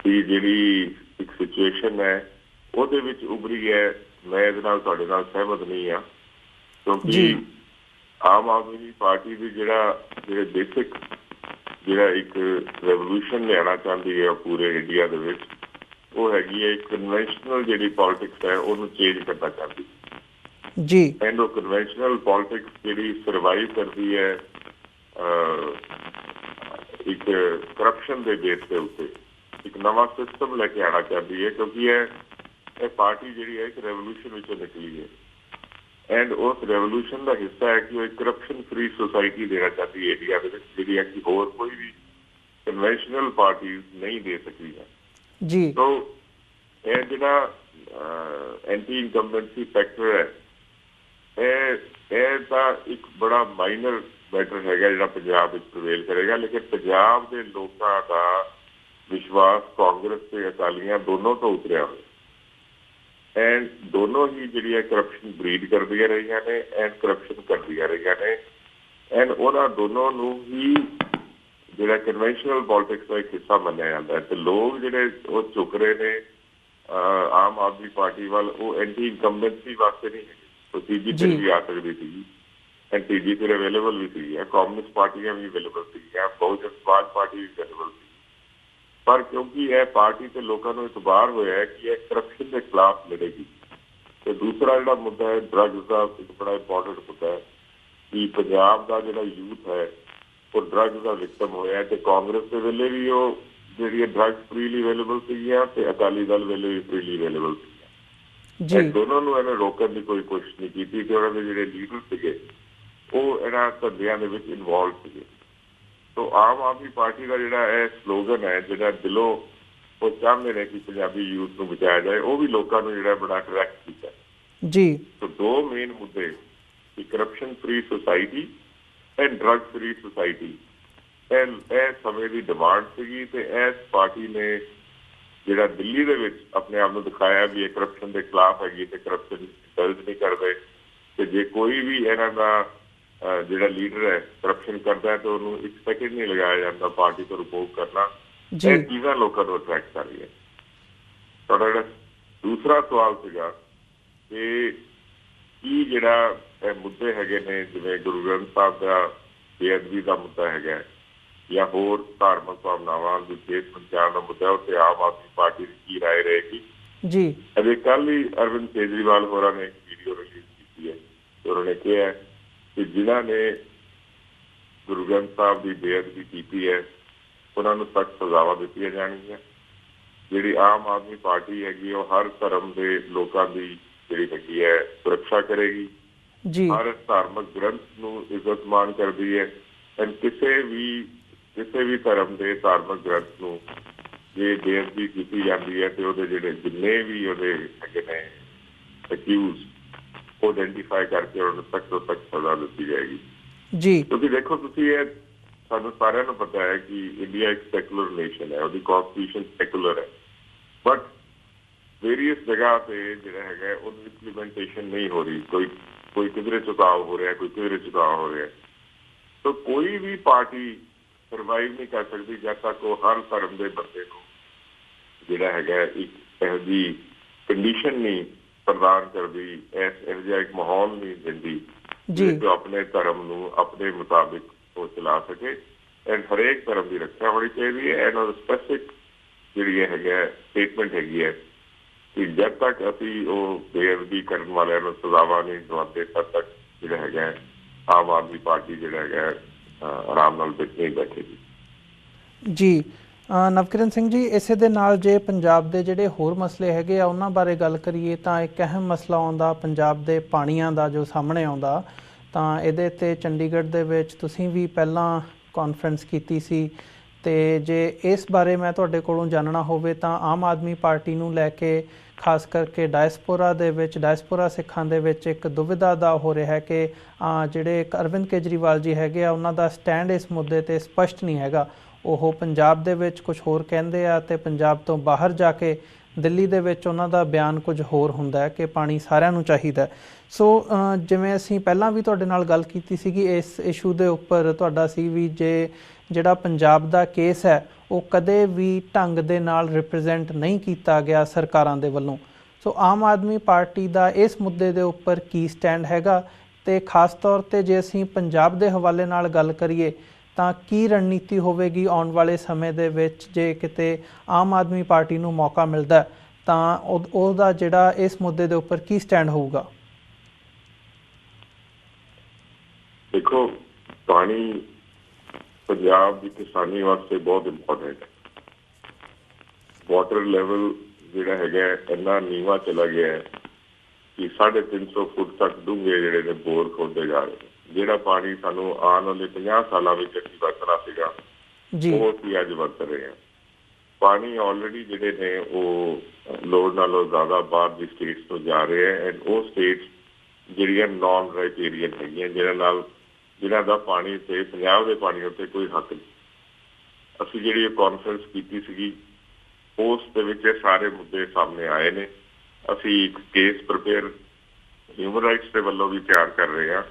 ਦੀ ਜਿਹੜੀ ਇੱਕ ਸਿਚੁਏਸ਼ਨ ਹੈ ਉਹਦੇ ਵਿੱਚ ਉਭਰੀ ਹੈ। ਮੈਂ ਇਹਦੇ ਨਾਲ ਤੁਹਾਡੇ ਨਾਲ ਸਹਿਮਤ ਨਹੀਂ ਆ ਕਿਉਂਕਿ। ਆਮ ਆਦਮੀ ਪਾਰਟੀ ਦੀ ਜਿਹੜਾ ਜਿਹੜੇ ਬੇਸਿਕ ਜਿਹੜਾ ਇੱਕ ਰੈਵੋਲੂਸ਼ਨ ਲਿਆਉਣਾ ਚਾਹੁੰਦੀ ਹੈ ਪੂਰੇ ਇੰਡੀਆ ਦੇ ਵਿੱਚ ਉਹ ਹੈਗੀ ਹੈ ਕਨਵੈਨਸ਼ਨਲ ਜਿਹੜੀ ਪੋਲਿਟਿਕਸ ਹੈ ਉਹਨੂੰ ਚੇਂਜ ਕਰਨਾ ਚਾਹੁੰਦੀ ਜੀ। ਐਂਡ ਉਹ ਕਨਵੈਨਸ਼ਨਲ ਪੋਲਿਟਿਕਸ ਜਿਹੜੀ ਸਰਵਾਈਵ ਕਰਦੀ ਹੈ ਇੱਕ ਕਰਪਸ਼ਨ ਦੇ ਬੇਸ ਦੇ ਉੱਤੇ। ਇੱਕ ਨਵਾਂ ਸਿਸਟਮ ਲੈ ਕੇ ਆਉਣਾ ਚਾਹੁੰਦੀ ਹੈ ਕਿਉਂਕਿ ਇਹ ਇਹ ਪਾਰਟੀ ਜਿਹੜੀ ਹੈ ਇੱਕ ਰੈਵੋਲੂਸ਼ਨ ਵਿੱਚੋਂ ਨਿਕਲੀ ਹੈ। ਐਂਡ ਉਸ ਰੈਵੋਲੂਸ਼ਨ ਦਾ ਹਿੱਸਾ ਹੈ ਕਿ ਉਹ ਇੱਕ ਕਰਪਸ਼ਨ ਫ੍ਰੀ ਸੁਸਾਇਟੀ ਦੇਣਾ ਚਾਹਦੀ ਹੈ ਇੰਡੀਆ ਦੇ ਵਿੱਚ ਜਿਹੜੀ ਹੈ ਕਿ ਹੋਰ ਕੋਈ ਵੀ ਕਨਵੈਨਸ਼ਨਲ ਪਾਰਟੀ ਨਹੀਂ ਦੇ ਸਕਦੀ ਹੈ ਜੀ। ਸੋ ਇਹ ਜਿਹੜਾ ਐਂਟੀ ਇਨਕੰਬੈਂਸੀ ਫੈਕਟਰ ਹੈ ਇਹ ਇਹ ਤਾਂ ਇੱਕ ਬੜਾ ਮਾਈਨਰ ਮੈਟਰ ਹੈਗਾ ਜਿਹੜਾ ਪੰਜਾਬ ਵਿੱਚ ਪ੍ਰਵੇਲ ਕਰੇਗਾ ਲੇਕਿਨ ਪੰਜਾਬ ਦੇ ਲੋਕਾਂ ਦਾ ਵਿਸ਼ਵਾਸ ਕਾਂਗਰਸ ਤੇ ਅਕਾਲੀਆਂ ਦੋਨੋਂ ਤੋਂ ਉਤਰਿਆ ਹੋਇਆ। ਐਂਡ ਦੋਨੋਂ ਹੀ ਜਿਹੜੀ ਹੈ ਕਰਪਸ਼ਨ ਬਰੀਡ ਕਰਦੀਆਂ ਰਹੀਆਂ ਨੇ ਐਂਡ ਕਰਪਸ਼ਨ ਕਰਦੀਆਂ ਰਹੀਆਂ ਨੇ। ਐਂਡ ਉਹਨਾਂ ਦੋਨੋਂ ਨੂੰ ਹੀ ਜਿਹੜਾ ਕਨਵੈਨਸ਼ਨਲ ਪੋਲਿਟਿਕਸ ਦਾ ਇੱਕ ਹਿੱਸਾ ਮੰਨਿਆ ਜਾਂਦਾ ਹੈ। ਤੇ ਲੋਕ ਜਿਹੜੇ ਉਹ ਝੁਕ ਰਹੇ ਨੇ ਆਮ ਆਦਮੀ ਪਾਰਟੀ ਵੱਲ ਉਹ ਐਂਟੀ ਇਨਕੰਬੈਂਸੀ ਵਾਸਤੇ ਨਹੀਂ ਹੈ ਉਹ ਤੀਜੀ ਜੀ। ਤੇ ਵੀ ਆ ਸਕਦੀ ਸੀ। ਐਂਡ ਤੀਜੀ ਤੇ ਅਵੇਲੇਬਲ ਵੀ ਸੀ। ਕਮਿਊਨਿਸਟ ਪਾਰਟੀਆਂ ਵੀ ਅਵੇਲੇਬਲ ਸੀ। ਬਹੁਜਨ ਸਮਾਜ ਪਾਰਟੀ ਵੀ ਅਵੇਲੇਬਲ ਪਰ ਕਿਉਂਕਿ ਇਹ ਪਾਰਟੀ ਤੇ ਲੋਕਾਂ ਨੂੰ ਇਤਬਾਰ ਹੋਇਆ ਹੈ ਕਿ ਇਹ ਕਰਪਸ਼ਨ ਦੇ ਖਿਲਾਫ ਲੜੇਗੀ। ਤੇ ਦੂਸਰਾ ਜਿਹੜਾ ਮੁੱਦਾ ਹੈ ਡਰੱਗਸ ਦਾ ਇੱਕ ਬੜਾ ਇੰਪੋਰਟੈਂਟ ਮੁੱਦਾ ਹੈ ਕਿ ਪੰਜਾਬ ਦਾ ਜਿਹੜਾ ਯੂਥ ਹੈ ਉਹ ਡਰੱਗਸ ਦਾ ਵਿਕਟਮ ਹੋਇਆ ਹੈ ਤੇ ਕਾਂਗਰਸ ਦੇ ਵੇਲੇ ਵੀ ਉਹ ਜਿਹੜੀ ਡਰੱਗਸ ਫ੍ਰੀਲੀ ਅਵੇਲੇਬਲ ਸੀਗੀਆਂ ਤੇ ਅਕਾਲੀ ਦਲ ਵੇਲੇ ਵੀ ਫ੍ਰੀਲੀ ਅਵੇਲੇਬਲ ਸੀ ਜੀ। ਦੋਨੋਂ ਨੂੰ ਇਹਨੇ ਰੋਕਣ ਦੀ ਕੋਈ ਕੋਸ਼ਿਸ਼ ਨਹੀਂ ਕੀਤੀ ਤੇ ਉਹਨਾਂ ਦੇ ਜਿਹੜੇ ਲੀਡਰ ਸੀਗੇ ਉਹ ਇਹਨਾਂ ਧੰਦਿਆਂ ਦੇ ਵਿੱਚ ਇਨਵੋਲਵ ਸੀਗੇ। ਸੋ ਆਮ ਆਦਮੀ ਪਾਰਟੀ ਦਾ ਜਿਹੜਾ ਇਹ ਸਲੋਗਨ ਹੈ ਜਿਹੜਾ ਦਿਲੋਂ ਉਹ ਚਾਹੁੰਦੇ ਨੇ ਕਿ ਪੰਜਾਬੀ ਯੂਥ ਨੂੰ ਬਚਾਇਆ ਜਾਏ ਉਹ ਵੀ ਲੋਕਾਂ ਨੂੰ ਜਿਹੜਾ ਬੜਾ ਅਟਰੈਕਟ ਕੀਤਾ ਜੀ। ਸੋ ਦੋ ਮੇਨ ਮੁੱਦੇ ਕਿ corruption free society and drug free society ਇਹ ਇਹ ਸਮੇਂ ਦੀ ਡਿਮਾਂਡ ਸੀਗੀ ਤੇ ਇਸ ਪਾਰਟੀ ਨੇ ਜਿਹੜਾ ਦਿੱਲੀ ਦੇ ਵਿੱਚ ਆਪਣੇ ਆਪ ਨੂੰ ਦਿਖਾਇਆ ਵੀ ਇਹ ਕਰਪਸ਼ਨ ਦੇ ਖਿਲਾਫ ਹੈਗੀ ਤੇ ਕਰਪਸ਼ਨ ਦਰਜ ਨਹੀਂ ਕਰਦੇ। ਤੇ ਜੇ ਕੋਈ ਵੀ ਇਹਨਾਂ ਦਾ ਜਿਹੜਾ ਲੀਡਰ ਹੈ ਕਰਪਸ਼ਨ ਕਰਦਾ ਹੈ ਤਾਂ ਉਹਨੂੰ ਇੱਕ ਸੈਕਿੰਡ ਨਹੀਂ ਲਗਾਇਆ ਜਾਂਦਾ ਪਾਰਟੀ ਤੋਂ ਰਿਪੋਰਟ ਕਰਨਾ। ਜੀ। ਇਹ ਚੀਜ਼ਾਂ ਲੋਕਾਂ ਨੂੰ ਅਟਰੈਕਟ ਕਰ ਰਹੀਆਂ। ਤੁਹਾਡਾ ਜਿਹੜਾ ਦੂਸਰਾ ਸਵਾਲ ਸੀਗਾ ਕਿ ਕੀ ਜਿਹੜਾ ਇਹ ਮੁੱਦੇ ਹੈਗੇ ਨੇ ਜਿਵੇਂ ਗੁਰੂ ਗ੍ਰੰਥ ਸਾਹਿਬ ਦਾ ਬੇਅਦਬੀ ਦਾ ਮੁੱਦਾ ਹੈਗਾ ਜਾਂ ਹੋਰ ਧਾਰਮਿਕ ਭਾਵਨਾਵਾਂ ਦੀ ਠੇਸ ਪਹੁੰਚਾਉਣ ਦਾ ਮੁੱਦਾ ਉੱਤੇ ਆਮ ਆਦਮੀ ਪਾਰਟੀ ਦੀ ਕੀ ਰਾਏ ਰਹੇਗੀ? ਜੀ। ਅਜੇ ਕੱਲ ਹੀ ਅਰਵਿੰਦ ਕੇਜਰੀਵਾਲ ਹੋਰਾਂ ਨੇ ਇੱਕ ਵੀਡੀਓ ਰਿਲੀਜ਼ ਕੀਤੀ ਹੈ ਉਹਨਾਂ ਨੇ ਕਿਹਾ ਕਿ ਜਿਨ੍ਹਾਂ ਨੇ ਗੁਰੂ ਗ੍ਰੰਥ ਸਾਹਿਬ ਦੀ ਬੇਅਦਬੀ ਕੀਤੀ ਹੈ ਉਹਨਾਂ ਨੂੰ ਸਖਤ ਸਜ਼ਾਵਾਂ ਦਿੱਤੀਆਂ ਜਾਣਗੀਆਂ। ਜਿਹੜੀ ਆਮ ਆਦਮੀ ਪਾਰਟੀ ਹੈਗੀ ਉਹ ਹਰ ਧਰਮ ਦੇ ਲੋਕਾਂ ਦੀ ਜਿਹੜੀ ਹੈਗੀ ਹੈ ਸੁਰੱਖਿਆ ਕਰੇਗੀ। ਜੀ। ਹਰ ਧਾਰਮਿਕ ਗ੍ਰੰਥ ਨੂੰ ਇੱਜ਼ਤ ਮਾਨ ਕਰਦੀ ਹੈ। ਐਂਡ ਕਿਸੇ ਵੀ ਕਿਸੇ ਵੀ ਧਰਮ ਦੇ ਧਾਰਮਿਕ ਗ੍ਰੰਥ ਨੂੰ ਜੇ ਬੇਅਦਬੀ ਕੀਤੀ ਜਾਂਦੀ ਹੈ ਤੇ ਉਹਦੇ ਜਿਹੜੇ ਜਿੰਨੇ ਵੀ ਉਹਦੇ ਹੈਗੇ ਨੇ ਅਕਿਊਜ਼ ਉਹ ਆਇਡੈਂਟੀਫਾਈ ਕਰਕੇ ਉਹਨਾਂ ਸਖਤ ਤੋਂ ਸਖਤ ਸਜ਼ਾ ਦਿੱਤੀ ਜਾਏਗੀ। ਜੀ। ਕਿਉਂਕਿ ਦੇਖੋ ਤੁਸੀਂ ਇਹ ਸਾਨੂੰ ਸਾਰਿਆਂ ਨੂੰ ਪਤਾ ਹੈ ਕਿ ਇੰਡੀਆ ਇੱਕ ਸੈਕੂਲਰ ਨੇਸ਼ਨ ਹੈ ਉਹਦੀ ਕਨਸਟੀਟਿਊਸ਼ਨ ਸੈਕੂਲਰ ਹੈ। ਬਟ ਵੇਰੀਅਸ ਜਗ੍ਹਾ ਤੇ ਜਿਹੜਾ ਹੈਗਾ ਉਹਦੀ ਇੰਪਲੀਮੈਂਟੇਸ਼ਨ ਨਹੀਂ ਹੋ ਰਹੀ। ਕੋਈ ਕੋਈ ਕਿਧਰੇ ਚੁਕਾਵ ਹੋ ਰਿਹਾ ਕੋਈ ਕਿਧਰੇ ਚੁਕਾਵ ਹੋ ਰਿਹਾ। ਤਾਂ ਕੋਈ ਵੀ ਪਾਰਟੀ ਸਰਵਾਈਵ ਨਹੀਂ ਕਰ ਸਕਦੀ ਜਦ ਤੱਕ ਉਹ ਹਰ ਧਰਮ ਦੇ ਬੰਦੇ ਨੂੰ ਜਿਹੜਾ ਹੈਗਾ ਇੱਕ ਇਹੋ ਜਿਹੀ ਕੰਡੀਸ਼ਨ ਨਹੀਂ ਪ੍ਰਦਾਨ ਕਰਦੀ ਇਸ ਇਹੋ ਇੱਕ ਮਾਹੌਲ ਨਹੀਂ ਦਿੰਦੀ ਜੀ। ਜੋ ਆਪਣੇ ਧਰਮ ਨੂੰ ਆਪਣੇ ਮੁਤਾਬਿਕ ਉਹ ਚਲਾ ਸਕੇ। ਐਂਡ ਹਰੇਕ ਧਰਮ ਦੀ ਰੱਖਿਆ ਹੋਣੀ ਚਾਹੀਦੀ ਹੈ। ਐਂਡ ਉਹ ਸਪੈਸਿਫਿਕ ਜਿਹੜੀ ਇਹ ਹੈਗਾ ਸਟੇਟਮੈਂਟ ਹੈਗੀ ਹੈ ਕਿ ਜਦ ਤੱਕ ਅਸੀਂ ਉਹ ਬੇਅਦਬੀ ਕਰਨ ਵਾਲਿਆਂ ਨੂੰ ਸਜ਼ਾਵਾਂ ਨਹੀਂ ਦਵਾਉਂਦੇ ਤਦ ਤੱਕ ਜਿਹੜਾ ਹੈਗਾ ਆਮ ਆਦਮੀ ਪਾਰਟੀ ਜਿਹੜਾ ਹੈਗਾ ਆਰਾਮ ਨਾਲ ਬਿਠ ਬੈਠੇਗੀ। ਜੀ। ਨਵਕਿਰਨ ਸਿੰਘ ਜੀ, ਇਸੇ ਦੇ ਨਾਲ ਜੇ ਪੰਜਾਬ ਦੇ ਜਿਹੜੇ ਹੋਰ ਮਸਲੇ ਹੈਗੇ ਆ, ਉਹਨਾਂ ਬਾਰੇ ਗੱਲ ਕਰੀਏ ਤਾਂ ਇੱਕ ਅਹਿਮ ਮਸਲਾ ਆਉਂਦਾ ਪੰਜਾਬ ਦੇ ਪਾਣੀਆਂ ਦਾ ਜੋ ਸਾਹਮਣੇ ਆਉਂਦਾ। ਤਾਂ ਇਹਦੇ ਤੇ ਚੰਡੀਗੜ੍ਹ ਦੇ ਵਿੱਚ ਤੁਸੀਂ ਵੀ ਪਹਿਲਾਂ ਕਾਨਫਰੰਸ ਕੀਤੀ ਸੀ ਤੇ ਜੇ ਇਸ ਬਾਰੇ ਮੈਂ ਤੁਹਾਡੇ ਕੋਲੋਂ ਜਾਣਨਾ ਹੋਵੇ ਤਾਂ ਆਮ ਆਦਮੀ ਪਾਰਟੀ ਨੂੰ ਲੈ ਕੇ, ਖਾਸ ਕਰਕੇ ਡਾਇਸਪੋਰਾ ਦੇ ਵਿੱਚ, ਡਾਇਸਪੋਰਾ ਸਿੱਖਾਂ ਦੇ ਵਿੱਚ ਇੱਕ ਦੁਵਿਧਾ ਦਾ ਹੋ ਰਿਹਾ ਹੈ ਕਿ ਜਿਹੜੇ ਇੱਕ ਅਰਵਿੰਦ ਕੇਜਰੀਵਾਲ ਜੀ ਹੈਗੇ ਆ, ਉਹਨਾਂ ਦਾ ਸਟੈਂਡ ਇਸ ਮੁੱਦੇ ਤੇ ਸਪਸ਼ਟ ਨਹੀਂ ਹੈਗਾ। ਉਹ ਪੰਜਾਬ ਦੇ ਵਿੱਚ ਕੁਝ ਹੋਰ ਕਹਿੰਦੇ ਆ ਤੇ ਪੰਜਾਬ ਤੋਂ ਬਾਹਰ ਜਾ ਕੇ ਦਿੱਲੀ ਦੇ ਵਿੱਚ ਉਹਨਾਂ ਦਾ ਬਿਆਨ ਕੁਝ ਹੋਰ ਹੁੰਦਾ ਹੈ ਕਿ ਪਾਣੀ ਸਾਰਿਆਂ ਨੂੰ ਚਾਹੀਦਾ ਸੋ ਜਿਵੇਂ ਅਸੀਂ ਪਹਿਲਾਂ ਵੀ ਤੁਹਾਡੇ ਨਾਲ ਗੱਲ ਕੀਤੀ ਸੀਗੀ, ਇਸ ਇਸ਼ੂ ਦੇ ਉੱਪਰ ਤੁਹਾਡਾ ਸੀ ਵੀ ਜੇ ਜਿਹੜਾ ਪੰਜਾਬ ਦਾ ਕੇਸ ਹੈ, ਉਹ ਕਦੇ ਵੀ ਢੰਗ ਦੇ ਨਾਲ ਰਿਪਰੈਜ਼ੈਂਟ ਨਹੀਂ ਕੀਤਾ ਗਿਆ ਸਰਕਾਰਾਂ ਦੇ ਵੱਲੋਂ। ਸੋ, ਆਮ ਆਦਮੀ ਪਾਰਟੀ ਦਾ ਇਸ ਮੁੱਦੇ ਦੇ ਉੱਪਰ ਕੀ ਸਟੈਂਡ ਹੈਗਾ ਤੇ ਖਾਸ ਤੌਰ ਤੇ ਜੇ ਅਸੀਂ ਪੰਜਾਬ ਦੇ ਹਵਾਲੇ ਨਾਲ ਗੱਲ ਕਰੀਏ ਤਾਂ ਕੀ ਰਣਨੀਤੀ ਹੋਵੇਗੀ ਆਉਣ ਵਾਲੇ ਸਮੇਂ ਦੇ ਵਿੱਚ? ਜੇ ਕਿਤੇ ਆਮ ਆਦਮੀ ਪਾਰਟੀ ਨੂੰ ਮੌਕਾ ਮਿਲਦਾ ਤਾਂ ਉਹਦਾ ਜਿਹੜਾ ਇਸ ਮੁੱਦੇ ਦੇ ਉੱਪਰ ਕੀ ਸਟੈਂਡ ਹੋਊਗਾ? ਦੇਖੋ, ਪਾਣੀ ਪੰਜਾਬ ਦੀ ਕਿਸਾਨੀ ਵਾਸਤੇ ਬਹੁਤ ਇੰਪੋਰਟੈਂਟ ਹੈ। ਵਾਟਰ ਲੈਵਲ ਜਿਹੜਾ ਹੈਗਾ ਇੰਨਾ ਨੀਵਾ ਚਲਾ ਗਿਆ ਹੈ ਕਿ 350 ਫੁੱਟ ਤੱਕ ਡੂੰਘੇ ਜਿਹੜੇ ਨੇ ਬੋਰ ਖੋਦੇ ਜਾ ਰਹੇ ਨੇ। ਜਿਹੜਾ ਪਾਣੀ ਸਾਨੂੰ ਆਉਣ ਵਾਲੇ 50 ਸਾਲਾਂ ਵਿੱਚ ਅਸੀਂ ਵਰਤਣਾ ਸੀਗਾ ਜੀ। ਉਹ ਅਸੀਂ ਅੱਜ ਵਰਤ ਰਹੇ ਹਾਂ। ਪਾਣੀ ਆਲਰੇਡੀ ਜਿਹੜੇ ਨੇ ਉਹ ਲੋੜ ਨਾਲੋਂ ਜ਼ਿਆਦਾ ਬਾਹਰ ਦੀ ਸਟੇਟਸ ਤੋਂ ਜਾ ਰਹੇ ਹੈ ਐਂਡ ਉਹ ਸਟੇਟਸ ਜਿਹੜੀਆਂ ਨਾਨ ਰਾਈਟੇਰੀਅਨ ਹੈਗੀਆਂ ਜਿਹਨਾਂ ਨਾਲ ਜਿਨ੍ਹਾਂ ਦਾ ਪਾਣੀ ਤੇ ਪੰਜਾਬ ਦੇ ਪਾਣੀ ਉੱਤੇ ਕੋਈ ਹੱਕ ਨਹੀਂ। ਅਸੀਂ ਜਿਹੜੀ ਇਹ ਕਾਨਫਰੰਸ ਕੀਤੀ ਸੀਗੀ ਉਸ ਦੇ ਵਿੱਚ ਸਾਰੇ ਮੁੱਦੇ ਸਾਹਮਣੇ ਆਏ ਨੇ। ਅਸੀਂ ਇੱਕ ਕੇਸ ਪ੍ਰਪੇਅਰ ਹਿਊਮਨ ਰਾਈਟਸ ਦੇ ਵੱਲੋਂ ਵੀ ਤਿਆਰ ਕਰ ਰਹੇ ਹਾਂ।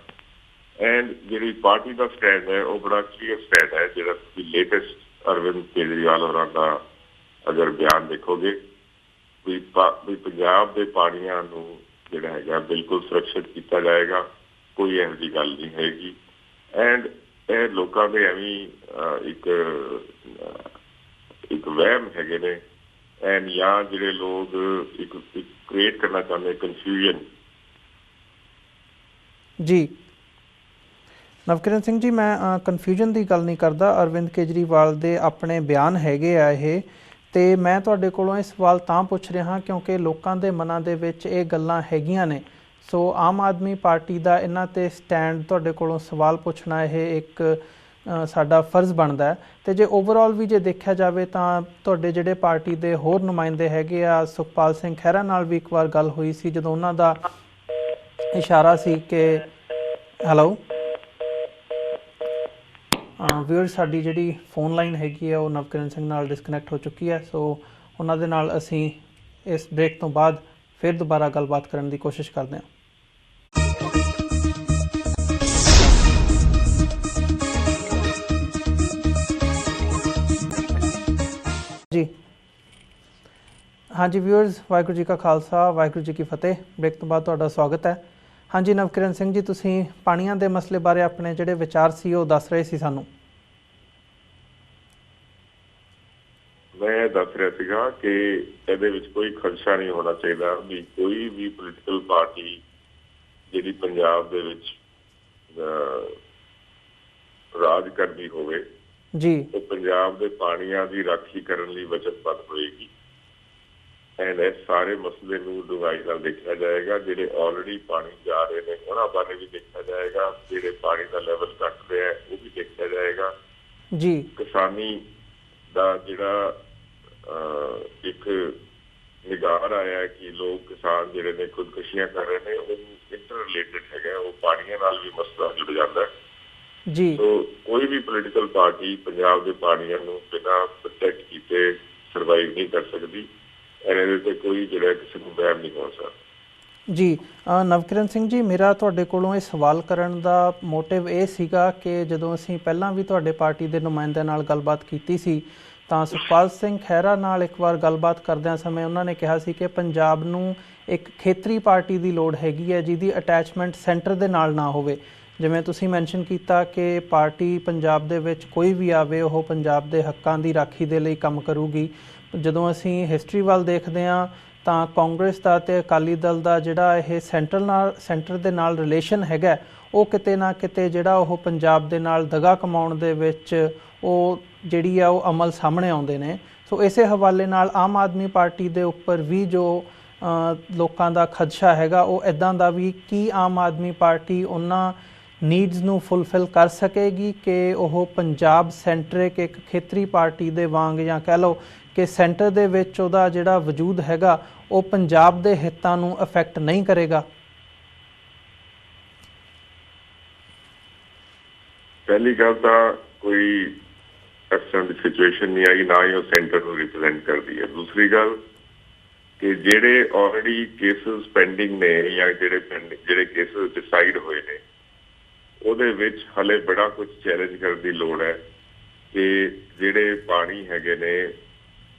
ਐਂਡ ਜਿਹੜੀ ਪਾਰਟੀ ਦਾ ਸਟੈਂਡ ਹੈ, ਉਹ ਬੜਾ ਕਲੀਅਰ ਸਟੈਂਡ ਹੈ, ਜਿਹੜਾ ਤੁਸੀਂ ਲੇਟੈਸਟ ਅਰਵਿੰਦ ਕੇਜਰੀਵਾਲ ਹੋਰਾਂ ਦਾ ਅਗਰ ਬਿਆਨ ਦੇਖੋਗੇ, ਵੀ ਪੰਜਾਬ ਦੇ ਪਾਣੀਆਂ ਨੂੰ ਜਿਹੜਾ ਹੈਗਾ ਬਿਲਕੁਲ ਸੁਰੱਖਿਅਤ ਕੀਤਾ ਜਾਏਗਾ, ਕੋਈ ਇਹੋ ਜਿਹੀ ਗੱਲ ਨਹੀਂ ਹੈਗੀ ਐਂਡ ਇਹ ਲੋਕਾਂ ਦੇ ਐਵੇਂ ਇੱਕ ਇੱਕ ਵਹਿਮ ਹੈਗੇ ਨੇ। ਐਂਡ ਜਾਂ ਜਿਹੜੇ ਲੋਕ ਇੱਕ ਕ੍ਰੀਏਟ ਕਰਨਾ ਚਾਹੁੰਦੇ ਕਨਫਿਊਜ਼ਨ ਜੀ। ਨਵਕਿਰਨ ਸਿੰਘ ਜੀ, ਮੈਂ ਕਨਫਿਊਜ਼ਨ ਦੀ ਗੱਲ ਨਹੀਂ ਕਰਦਾ। ਅਰਵਿੰਦ ਕੇਜਰੀਵਾਲ ਦੇ ਆਪਣੇ ਬਿਆਨ ਹੈਗੇ ਆ ਇਹ। ਤੇ ਮੈਂ ਤੁਹਾਡੇ ਕੋਲੋਂ ਇਹ ਸਵਾਲ ਤਾਂ ਪੁੱਛ ਰਿਹਾ ਕਿਉਂਕਿ ਲੋਕਾਂ ਦੇ ਮਨਾਂ ਦੇ ਵਿੱਚ ਇਹ ਗੱਲਾਂ ਹੈਗੀਆਂ ਨੇ। ਸੋ ਆਮ ਆਦਮੀ ਪਾਰਟੀ ਦਾ ਇਹਨਾਂ ਤੇ ਸਟੈਂਡ ਤੁਹਾਡੇ ਕੋਲੋਂ ਸਵਾਲ ਪੁੱਛਣਾ ਇਹ ਇੱਕ ਸਾਡਾ ਫਰਜ਼ ਬਣਦਾ ਹੈ। ਤੇ ਜੇ ਓਵਰਆਲ ਵੀ ਜੇ ਦੇਖਿਆ ਜਾਵੇ ਤਾਂ ਤੁਹਾਡੇ ਜਿਹੜੇ ਪਾਰਟੀ ਦੇ ਹੋਰ ਨੁਮਾਇੰਦੇ ਹੈਗੇ ਆ, ਸੁਖਪਾਲ ਸਿੰਘ ਖਹਿਰਾ ਨਾਲ ਵੀ ਇੱਕ ਵਾਰ ਗੱਲ ਹੋਈ ਸੀ ਜਦੋਂ ਉਹਨਾਂ ਦਾ ਇਸ਼ਾਰਾ ਸੀ ਕਿ ਹੈਲੋ ਵੀਰ ਸਾਡੀ ਜਿਹੜੀ ਫੋਨ ਲਾਈਨ ਹੈਗੀ ਹੈ ਉਹ ਨਵਕਿਰਨ ਸਿੰਘ ਨਾਲ ਡਿਸਕਨੈਕਟ ਹੋ ਚੁੱਕੀ ਹੈ ਸੋ ਉਹਨਾਂ ਦੇ ਨਾਲ ਅਸੀਂ ਇਸ ਬ੍ਰੇਕ ਤੋਂ ਬਾਅਦ ਫਿਰ ਦੁਬਾਰਾ ਗੱਲਬਾਤ ਕਰਨ ਦੀ ਕੋਸ਼ਿਸ਼ ਕਰਦੇ ਹਾਂ। ਜੀ। ਹਾਂਜੀ ਵਿਊਅਰਸ ਵਾਹਿਗੁਰੂ ਜੀ ਕਾ ਖਾਲਸਾ, ਵਾਹਿਗੁਰੂ ਜੀ ਕੀ ਫਤਿਹ। ਬ੍ਰੇਕ ਤੋਂ ਬਾਅਦ ਤੁਹਾਡਾ ਸਵਾਗਤ ਹੈ। ਹਾਂਜੀ ਨਵਕਿਰਨ ਸਿੰਘ ਜੀ ਤੁਸੀਂ ਪਾਣੀਆਂ ਦੇ ਮਸਲੇ ਬਾਰੇ ਆਪਣੇ ਜਿਹੜੇ ਵਿਚਾਰ ਸੀ ਉਹ ਦੱਸ ਰਹੇ ਸੀ ਸਾਨੂੰ। ਮੈਂ ਦੱਸ ਰਿਹਾ ਸੀਗਾ ਕਿ ਇਹਦੇ ਵਿੱਚ ਕੋਈ ਖਦਸ਼ਾ ਨਹੀਂ ਹੋਣਾ ਚਾਹੀਦਾ ਵੀ ਕੋਈ ਵੀ ਪੋਲੀਟੀਕਲ ਪਾਰਟੀ ਜਿਹੜੀ ਪੰਜਾਬ ਦੇ ਵਿੱਚ ਰਾਜ ਕਰਦੀ ਹੋਵੇ ਜੀ। ਉਹ ਪੰਜਾਬ ਦੇ ਪਾਣੀਆਂ ਦੀ ਰਾਖੀ ਕਰਨ ਲਈ ਵਚਨਬੱਧ ਹੋਏਗੀ। ਐਂਡ ਇਹ ਸਾਰੇ ਮਸਲੇ ਨੂੰ ਡੂੰਘਾਈ ਨਾਲ ਦੇਖਿਆ ਜਾਏਗਾ ਜਿਹੜੇ ਆਲਰੇਡੀ ਪਾਣੀ ਜਾ ਰਹੇ ਨੇ ਉਹਨਾਂ ਬਾਰੇ ਵੀ ਦੇਖਿਆ ਜਾਏਗਾ ਜਿਹੜੇ ਪਾਣੀ ਦਾ ਲੈਵਲ ਘਟ ਰਿਹਾ ਹੈ ਉਹ ਵੀ ਦੇਖਿਆ ਜਾਏਗਾ। ਜੀ। ਕਿਸਾਨੀ ਦਾ ਜਿਹੜਾ ਇੱਕ ਨਿਗਾਰ ਆਇਆ ਕਿ ਲੋਕ ਕਿਸਾਨ ਜਿਹੜੇ ਨੇ ਖੁਦਕੁਸ਼ੀਆਂ ਕਰ ਰਹੇ ਨੇ ਉਹ ਇੰਟਰ ਰਿਲੇਟਡ ਹੈਗਾ ਉਹ ਪਾਣੀਆਂ ਨਾਲ ਵੀ ਮਸਲਾ ਜੁੜ ਜਾਂਦਾ ਹੈ। ਜੀ। ਸੋ ਕੋਈ ਵੀ ਪੋਲੀਟੀਕਲ ਪਾਰਟੀ ਪੰਜਾਬ ਦੇ ਪਾਣੀਆਂ ਨੂੰ ਬਿਨਾਂ ਪ੍ਰੋਟੈਕਟ ਕੀਤੇ ਸਰਵਾਈਵ ਨਹੀਂ ਕਰ ਸਕਦੀ। ਇਹਦੇ ਤੇ ਕੋਈ ਜਿਹੜਾ ਕਿਸੇ ਨੂੰ ਬੈਨ ਨਹੀਂ ਹੋ ਸਕਦਾ ਜੀ ਅ, ਨਵਕਿਰਨ ਸਿੰਘ ਜੀ ਮੇਰਾ ਤੁਹਾਡੇ ਕੋਲੋਂ ਇਹ ਸਵਾਲ ਕਰਨ ਦਾ ਮੋਟਿਵ ਇਹ ਸੀਗਾ ਕਿ ਜਦੋਂ ਅਸੀਂ ਪਹਿਲਾਂ ਵੀ ਤੁਹਾਡੇ ਪਾਰਟੀ ਦੇ ਨੁਮਾਇੰਦਿਆਂ ਨਾਲ ਗੱਲਬਾਤ ਕੀਤੀ ਸੀ ਤਾਂ ਸੁਖਪਾਲ ਸਿੰਘ ਖਹਿਰਾ ਨਾਲ ਇੱਕ ਵਾਰ ਗੱਲਬਾਤ ਕਰਦਿਆਂ ਸਮੇਂ ਉਹਨਾਂ ਨੇ ਕਿਹਾ ਸੀ ਕਿ ਪੰਜਾਬ ਨੂੰ ਇੱਕ ਖੇਤਰੀ ਪਾਰਟੀ ਦੀ ਲੋੜ ਹੈਗੀ ਹੈ ਜਿਹਦੀ ਅਟੈਚਮੈਂਟ ਸੈਂਟਰ ਦੇ ਨਾਲ ਨਾ ਹੋਵੇ। ਜਿਵੇਂ ਤੁਸੀਂ ਮੈਂਸ਼ਨ ਕੀਤਾ ਕਿ ਪਾਰਟੀ ਪੰਜਾਬ ਦੇ ਵਿੱਚ ਕੋਈ ਵੀ ਆਵੇ, ਉਹ ਪੰਜਾਬ ਦੇ ਹੱਕਾਂ ਦੀ ਰਾਖੀ ਦੇ ਲਈ ਕੰਮ ਕਰੂਗੀ। ਜਦੋਂ ਅਸੀਂ ਹਿਸਟਰੀ ਵੱਲ ਦੇਖਦੇ ਹਾਂ, ਤਾਂ ਕਾਂਗਰਸ ਦਾ ਤੇ ਅਕਾਲੀ ਦਲ ਦਾ ਜਿਹੜਾ ਇਹ ਸੈਂਟਰ ਨਾਲ ਸੈਂਟਰ ਦੇ ਨਾਲ ਰਿਲੇਸ਼ਨ ਹੈਗਾ, ਉਹ ਕਿਤੇ ਨਾ ਕਿਤੇ ਜਿਹੜਾ ਉਹ ਪੰਜਾਬ ਦੇ ਨਾਲ ਦਗਾ ਕਮਾਉਣ ਦੇ ਵਿੱਚ ਉਹ ਜਿਹੜੀ ਆ, ਉਹ ਅਮਲ ਸਾਹਮਣੇ ਆਉਂਦੇ ਨੇ। ਸੋ ਇਸੇ ਹਵਾਲੇ ਨਾਲ ਆਮ ਆਦਮੀ ਪਾਰਟੀ ਦੇ ਉੱਪਰ ਵੀ ਜੋ ਲੋਕਾਂ ਦਾ ਖਦਸ਼ਾ ਹੈਗਾ, ਉਹ ਇਦਾਂ ਦਾ ਵੀ ਕੀ ਆਮ ਆਦਮੀ ਪਾਰਟੀ ਉਹਨਾਂ ਨੀਡਸ ਨੂੰ ਫੁੱਲਫਿਲ ਕਰ ਸਕੇਗੀ ਕਿ ਉਹ ਪੰਜਾਬ ਸੈਂਟਰਿਕ ਇੱਕ ਖੇਤਰੀ ਪਾਰਟੀ ਦੇ ਵਾਂਗ ਜਾਂ ਕਹਿ ਲਓ ਕਿ ਸੈਂਟਰ ਦੇ ਵਿੱਚ ਉਹਦਾ ਜਿਹੜਾ ਵਜੂਦ ਹੈਗਾ, ਉਹ ਪੰਜਾਬ ਦੇ ਹਿੱਤਾਂ ਨੂੰ ਅਫੈਕਟ ਨਹੀਂ ਕਰੇਗਾ। ਪਹਿਲੀ ਗੱਲ ਤਾਂ ਕੋਈ ਇਸ ਤਰ੍ਹਾਂ ਦੀ ਸਿਚੁਏਸ਼ਨ ਨਹੀਂ ਆਈ, ਨਾ ਹੀ ਉਹ ਸੈਂਟਰ ਨੂੰ ਰਿਪਰੈਜ਼ੈਂਟ ਕਰਦੀ ਹੈ। ਦੂਸਰੀ ਗੱਲ ਕਿ ਜਿਹੜੇ ਆਲਰੇਡੀ ਕੇਸਸ ਪੈਂਡਿੰਗ ਨੇ ਜਾਂ ਜਿਹੜੇ pending- ਜਿਹੜੇ ਕੇਸਸ ਡਿਸਾਈਡ ਹੋਏ ਨੇ ਉਹਦੇ ਵਿੱਚ ਹਲੇ ਬੜਾ ਕੁਝ ਚੈਲੰਜ ਕਰਨ ਦੀ ਲੋੜ ਹੈ ਕਿ ਜਿਹੜੇ ਪਾਣੀ ਹੈਗੇ ਨੇ